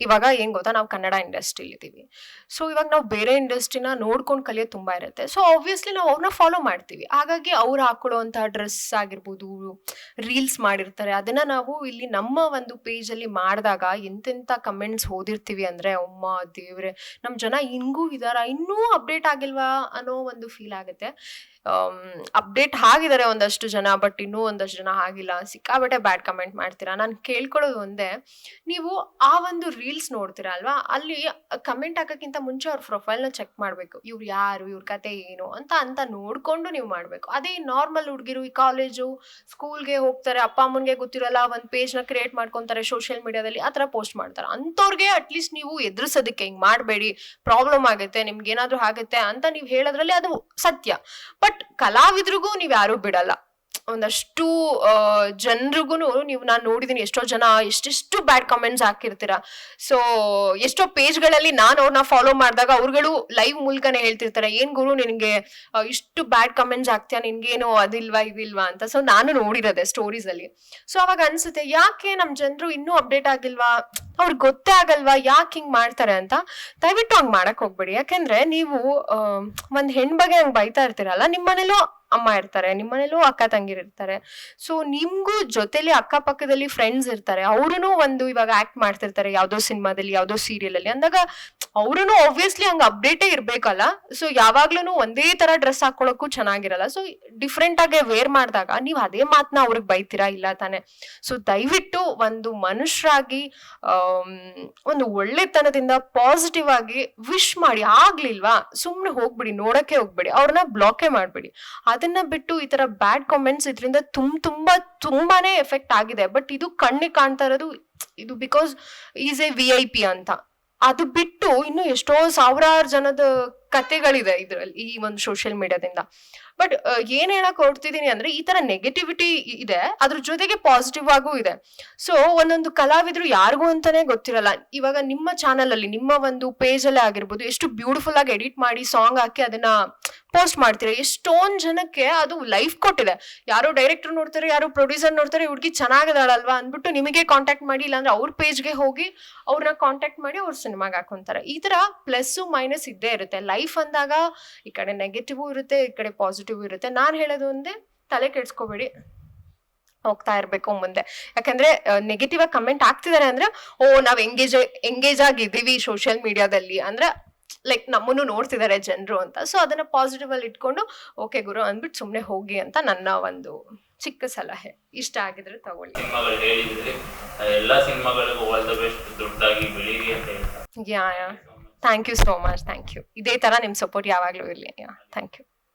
S1: ಇವಾಗ ಏನು ಗೊತ್ತಾ, ನಾವು ಕನ್ನಡ ಇಂಡಸ್ಟ್ರೀಲಿ ಇದ್ದೀವಿ. ಸೊ ಇವಾಗ ನಾವು ಬೇರೆ ಇಂಡಸ್ಟ್ರಿನ ನೋಡ್ಕೊಂಡು ಕಲಿಯೋದು ತುಂಬಾ ಇರುತ್ತೆ. ಸೊ ಆಬ್ವಿಯಸ್ಲಿ ನಾವು ಅವ್ರನ್ನ ಫಾಲೋ ಮಾಡ್ತೀವಿ. ಹಾಗಾಗಿ ಅವ್ರು ಹಾಕೊಳ್ಳುವಂಥ ಡ್ರೆಸ್ ಆಗಿರ್ಬೋದು ರೀಲ್ಸ್ ಮಾಡಿರ್ತಾರೆ. ಅದನ್ನ ನಾವು ಇಲ್ಲಿ ನಮ್ಮ ಒಂದು ಪೇಜಲ್ಲಿ ಮಾಡಿದಾಗ ಎಂತೆಂಥ ಕಮೆಂಟ್ಸ್ ಓದಿರ್ತೀವಿ ಅಂದ್ರೆ, ಅಮ್ಮ ದೇವ್ರೆ ನಮ್ಮ ಜನ ಹಿಂಗೂ ಇದಾರ? ಇನ್ನೂ ಅಪ್ಡೇಟ್ ಆಗಿಲ್ವಾ ಅನ್ನೋ ಒಂದು ಫೀಲ್ ಆಗುತ್ತೆ. ಅಪ್ಡೇಟ್ ಆಗಿದ್ದಾರೆ ಒಂದಷ್ಟು ಜನ ಬಟ್ ಇನ್ನೂ ಒಂದಷ್ಟು ಜನ ಆಗಿಲ್ಲ. ಸಿಕ್ಕಾಬಟ್ಟೆ ಬ್ಯಾಡ್ ಕಮೆಂಟ್ ಮಾಡ್ತೀರಾ? ನಾನು ಕೇಳ್ಕೊಳ್ಳೋದು ಒಂದೇ, ನೀವು ಆ ಒಂದು ರೀಲ್ಸ್ ಅಲ್ಲಿ ಕಮೆಂಟ್ ಹಾಕೋಕ್ಕಿಂತ ಮುಂಚೆ ಅವ್ರ ಪ್ರೊಫೈಲ್ನ ಚೆಕ್ ಮಾಡಬೇಕು. ಇವ್ರು ಯಾರು? ಇವ್ರ ಕತೆ ಏನು? ಅಂತ ಅಂತ ನೋಡ್ಕೊಂಡು ನೀವು ಮಾಡಬೇಕು. ಅದೇ ನಾರ್ಮಲ್ ಹುಡುಗಿರು ಈ ಕಾಲೇಜು ಸ್ಕೂಲ್ಗೆ ಹೋಗ್ತಾರೆ, ಅಪ್ಪ ಅಮ್ಮನಿಗೆ ಗೊತ್ತಿರಲ್ಲ, ಒಂದು ಪೇಜ್ನ ಕ್ರಿಯೇಟ್ ಮಾಡ್ಕೊತಾರೆ ಸೋಷಿಯಲ್ ಮೀಡಿಯಾದಲ್ಲಿ ಆ ಥರ ಪೋಸ್ಟ್ ಮಾಡ್ತಾರೆ. ಅಂಥವ್ರಿಗೆ ಅಟ್ಲೀಸ್ಟ್ ನೀವು ಎದುರಿಸೋದಕ್ಕೆ ಹಿಂಗೆ ಮಾಡಬೇಡಿ. ಪ್ರಾಬ್ಲಮ್ ಆಗುತ್ತೆ ನಿಮ್ಗೆ ಏನಾದರೂ ಆಗುತ್ತೆ ಅಂತ ನೀವು ಹೇಳೋದ್ರಲ್ಲಿ ಅದು ಸತ್ಯ. ಬಟ್ ಕಲಾವಿದ್ರಿಗೂ ನೀವು ಯಾರೂ ಬಿಡಲ್ಲ. ಒಂದಷ್ಟು ಜನರಿಗೂ ನೀವು ನಾನು ನೋಡಿದ್ದೀನಿ ಎಷ್ಟೋ ಜನ ಎಷ್ಟೆಷ್ಟು ಬ್ಯಾಡ್ ಕಮೆಂಟ್ಸ್ ಹಾಕಿರ್ತೀರ. ಸೊ ಎಷ್ಟೋ ಪೇಜ್ಗಳಲ್ಲಿ ನಾನು ಅವ್ರನ್ನ ಫಾಲೋ ಮಾಡಿದಾಗ ಅವ್ರುಗಳು ಲೈವ್ ಮೂಲಕನೇ ಹೇಳ್ತಿರ್ತಾರೆ, ಏನ್ ಗುರು ನಿನಗೆ ಇಷ್ಟು ಬ್ಯಾಡ್ ಕಮೆಂಟ್ಸ್ ಆಗ್ತೀಯಾ ನಿನ್ಗೇನು ಅದಿಲ್ವಾ, ಇದಿಲ್ವಾ? ಅಂತ. ಸೊ ನಾನು ನೋಡಿರೋದೆ ಸ್ಟೋರೀಸ್ ಅಲ್ಲಿ ಸೊ ಅವಾಗ ಅನ್ಸುತ್ತೆ, ಯಾಕೆ ನಮ್ಮ ಜನರು ಇನ್ನೂ ಅಪ್ಡೇಟ್ ಆಗಿಲ್ವಾ? ಅವ್ರಿಗೆ ಗೊತ್ತೇ ಆಗಲ್ವಾ? ಯಾಕೆ ಹಿಂಗ್ ಮಾಡ್ತಾರೆ? ಅಂತ. ದಯವಿಟ್ಟು ಹಂಗೆ ಮಾಡಕ್ ಹೋಗ್ಬೇಡಿ. ಯಾಕೆಂದ್ರೆ ನೀವು ಒಂದು ಒಂದ್ ಹೆಣ್ ಬಗ್ಗೆ ಹಂಗೆ ಬೈತಾ ಇರ್ತೀರಲ್ಲ, ನಿಮ್ಮನೇಲೂ ಅಮ್ಮ ಇರ್ತಾರೆ, ನಿಮ್ಮನೇಲೂ ಅಕ್ಕ ತಂಗಿರ್ ಇರ್ತಾರೆ. ಸೊ ನಿಮ್ಗೂ ಜೊತೆಲಿ ಅಕ್ಕಪಕ್ಕದಲ್ಲಿ ಫ್ರೆಂಡ್ಸ್ ಇರ್ತಾರೆ. ಅವ್ರೂ ಒಂದು ಇವಾಗ ಆಕ್ಟ್ ಮಾಡ್ತಿರ್ತಾರೆ, ಯಾವ್ದೋ ಸಿನಿಮಾದಲ್ಲಿ, ಯಾವ್ದೋ ಸೀರಿಯಲ್ ಅಲ್ಲಿ. ಅಂದಾಗ ಅವ್ರೂ ಆಬ್ವಿಯಸ್ಲಿ ಹಂಗ ಅಪ್ಡೇಟೇ ಇರ್ಬೇಕಲ್ಲ. ಸೊ ಯಾವಾಗ್ಲೂ ಒಂದೇ ತರ ಡ್ರೆಸ್ ಹಾಕೊಳಕ್ಕೂ ಚೆನ್ನಾಗಿರಲ್ಲ. ಸೊ ಡಿಫ್ರೆಂಟ್ ಆಗಿ ವೇರ್ ಮಾಡಿದಾಗ ನೀವು ಅದೇ ಮಾತನ್ನ ಅವ್ರಿಗೆ ಬೈತೀರಾ ಇಲ್ಲ ತಾನೆ? ಸೊ ದಯವಿಟ್ಟು ಒಂದು ಮನುಷ್ಯರಾಗಿ ಒಂದು ಒಳ್ಳೆತನದಿಂದ ಪಾಸಿಟಿವ್ ಆಗಿ ವಿಶ್ ಮಾಡಿ ಆಗ್ಲಿಲ್ವಾ? ಸುಮ್ನೆ ಹೋಗ್ಬಿಡಿ, ನೋಡಕ್ಕೆ ಹೋಗ್ಬೇಡಿ. ಅವ್ರನ್ನ ಬ್ಲಾಕೇ ಮಾಡ್ಬೇಡಿ. ಅದನ್ನ ಬಿಟ್ಟು ಈ ತರ ಬ್ಯಾಡ್ ಕಾಮೆಂಟ್ಸ್ ಇದರಿಂದ ತುಂಬ ತುಂಬಾ, ತುಂಬಾನೇ ಎಫೆಕ್ಟ್ ಆಗಿದೆ. ಬಟ್ ಇದು ಕಣ್ಣಿಗೆ ಕಾಣ್ತಾ ಇರೋದು, ಇದು because is a V I P ಅಂತ. ಅದು ಬಿಟ್ಟು ಇನ್ನು ಎಷ್ಟೋ ಸಾವಿರಾರು ಜನದ ಕತೆಗಳಿದೆ ಇದ್ರಲ್ಲಿ ಈ ಒಂದು ಸೋಷಿಯಲ್ ಮೀಡಿಯಾದಿಂದ ಬಟ್ ಏನ್ ಹೇಳಕ್ ಹೊರಡ್ತಿದೀನಿ ಅಂದ್ರೆ ಈ ತರ ನೆಗೆಟಿವಿಟಿ ಇದೆ, ಅದ್ರ ಜೊತೆಗೆ ಪಾಸಿಟಿವ್ ಆಗೂ ಇದೆ. ಸೊ ಒಂದೊಂದು ಕಲಾವಿದ್ರು ಯಾರಿಗೂ ಅಂತಾನೆ ಗೊತ್ತಿರಲ್ಲ. ಇವಾಗ ನಿಮ್ಮ ಚಾನಲ್ ಅಲ್ಲಿ, ನಿಮ್ಮ ಒಂದು ಪೇಜ್ ಅಲ್ಲೇ ಆಗಿರ್ಬೋದು, ಎಷ್ಟು ಬ್ಯೂಟಿಫುಲ್ ಆಗಿ ಎಡಿಟ್ ಮಾಡಿ ಸಾಂಗ್ ಹಾಕಿ ಅದನ್ನ ಪೋಸ್ಟ್ ಮಾಡ್ತೀರಾ, ಎಷ್ಟೊಂದ್ ಜನಕ್ಕೆ ಅದು ಲೈಫ್ ಕೊಟ್ಟಿದೆ. ಯಾರು ಡೈರೆಕ್ಟರ್ ನೋಡ್ತಾರೆ, ಯಾರು ಪ್ರೊಡ್ಯೂಸರ್ ನೋಡ್ತಾರೆ ಹುಡುಗಿ ಚೆನ್ನಾಗಿದಾಳಲ್ವಾ ಅಂದ್ಬಿಟ್ಟು ನಿಮಗೆ ಕಾಂಟ್ಯಾಕ್ಟ್ ಮಾಡಿ, ಇಲ್ಲಾಂದ್ರೆ ಅವ್ರ ಪೇಜ್ಗೆ ಹೋಗಿ ಅವ್ರನ್ನ ಕಾಂಟ್ಯಾಕ್ಟ್ ಮಾಡಿ ಅವ್ರ ಸಿನಿಮಾಗೆ ಹಾಕೊಂತಾರೆ. ಈ ತರ ಪ್ಲಸ್ ಮೈನಸ್ ಇದ್ದೇ ಇರುತ್ತೆ. ಲೈಫ್ ಅಂದಾಗ ಈ ಕಡೆ ನೆಗೆಟಿವ್ ಇರುತ್ತೆ ಈ ಕಡೆ ಪಾಸಿಟಿವ್ ಇರುತ್ತೆ. ನಾನು ಹೇಳೋದು ಒಂದೇ ತಲೆ ಕೆಡ್ಸ್ಕೊಬೇಡಿ. ಹೋಗ್ತಾ ಇರಬೇಕು ಮುಂದೆ. ಯಾಕಂದ್ರೆ ನೆಗೆಟಿವ್ ಆಗಿ ಕಮೆಂಟ್ ಆಗ್ತಿದ್ದಾರೆ ಅಂದ್ರೆ ಓ ನಾವ್ ಎಂಗೇಜ್ ಎಂಗೇಜ್ ಆಗಿದ್ದೀವಿ ಸೋಷಿಯಲ್ ಮೀಡಿಯಾದಲ್ಲಿ ಅಂದ್ರೆ ಲೈಕ್ ನಮ್ಮನ್ನು ನೋಡ್ತಿದ್ದಾರೆ ಜನರು ಅಂತ. ಸೊ ಅದನ್ನ ಪಾಸಿಟಿವ್ ಅಲ್ಲಿ ಇಟ್ಕೊಂಡು ಓಕೆ ಗುರು ಅಂದ್ಬಿಟ್ಟು ಸುಮ್ಮನೆ ಹೋಗಿ ಅಂತ ನನ್ನ ಒಂದು ಚಿಕ್ಕ ಸಲಹೆ. ಇಷ್ಟ ಆಗಿದ್ರೆ ತಗೊಳ್ಳಿ.
S2: ಎಲ್ಲಾ ಸಿನಿಮಾಗಳಿಗೂ ಆಲ್ ದ ಬೆಸ್ಟ್ ದೊಡ್ಡದಾಗಿ ಬೆಳೀರಿ ಅಂತ ಹೇಳ್ತಾರೆ.
S1: Yeah yeah thank you so much thank you ಇದೇ ತರ ನಿಮ್ ಸಪೋರ್ಟ್ ಯಾವಾಗಲೂ ಇರಲಿ. Thank you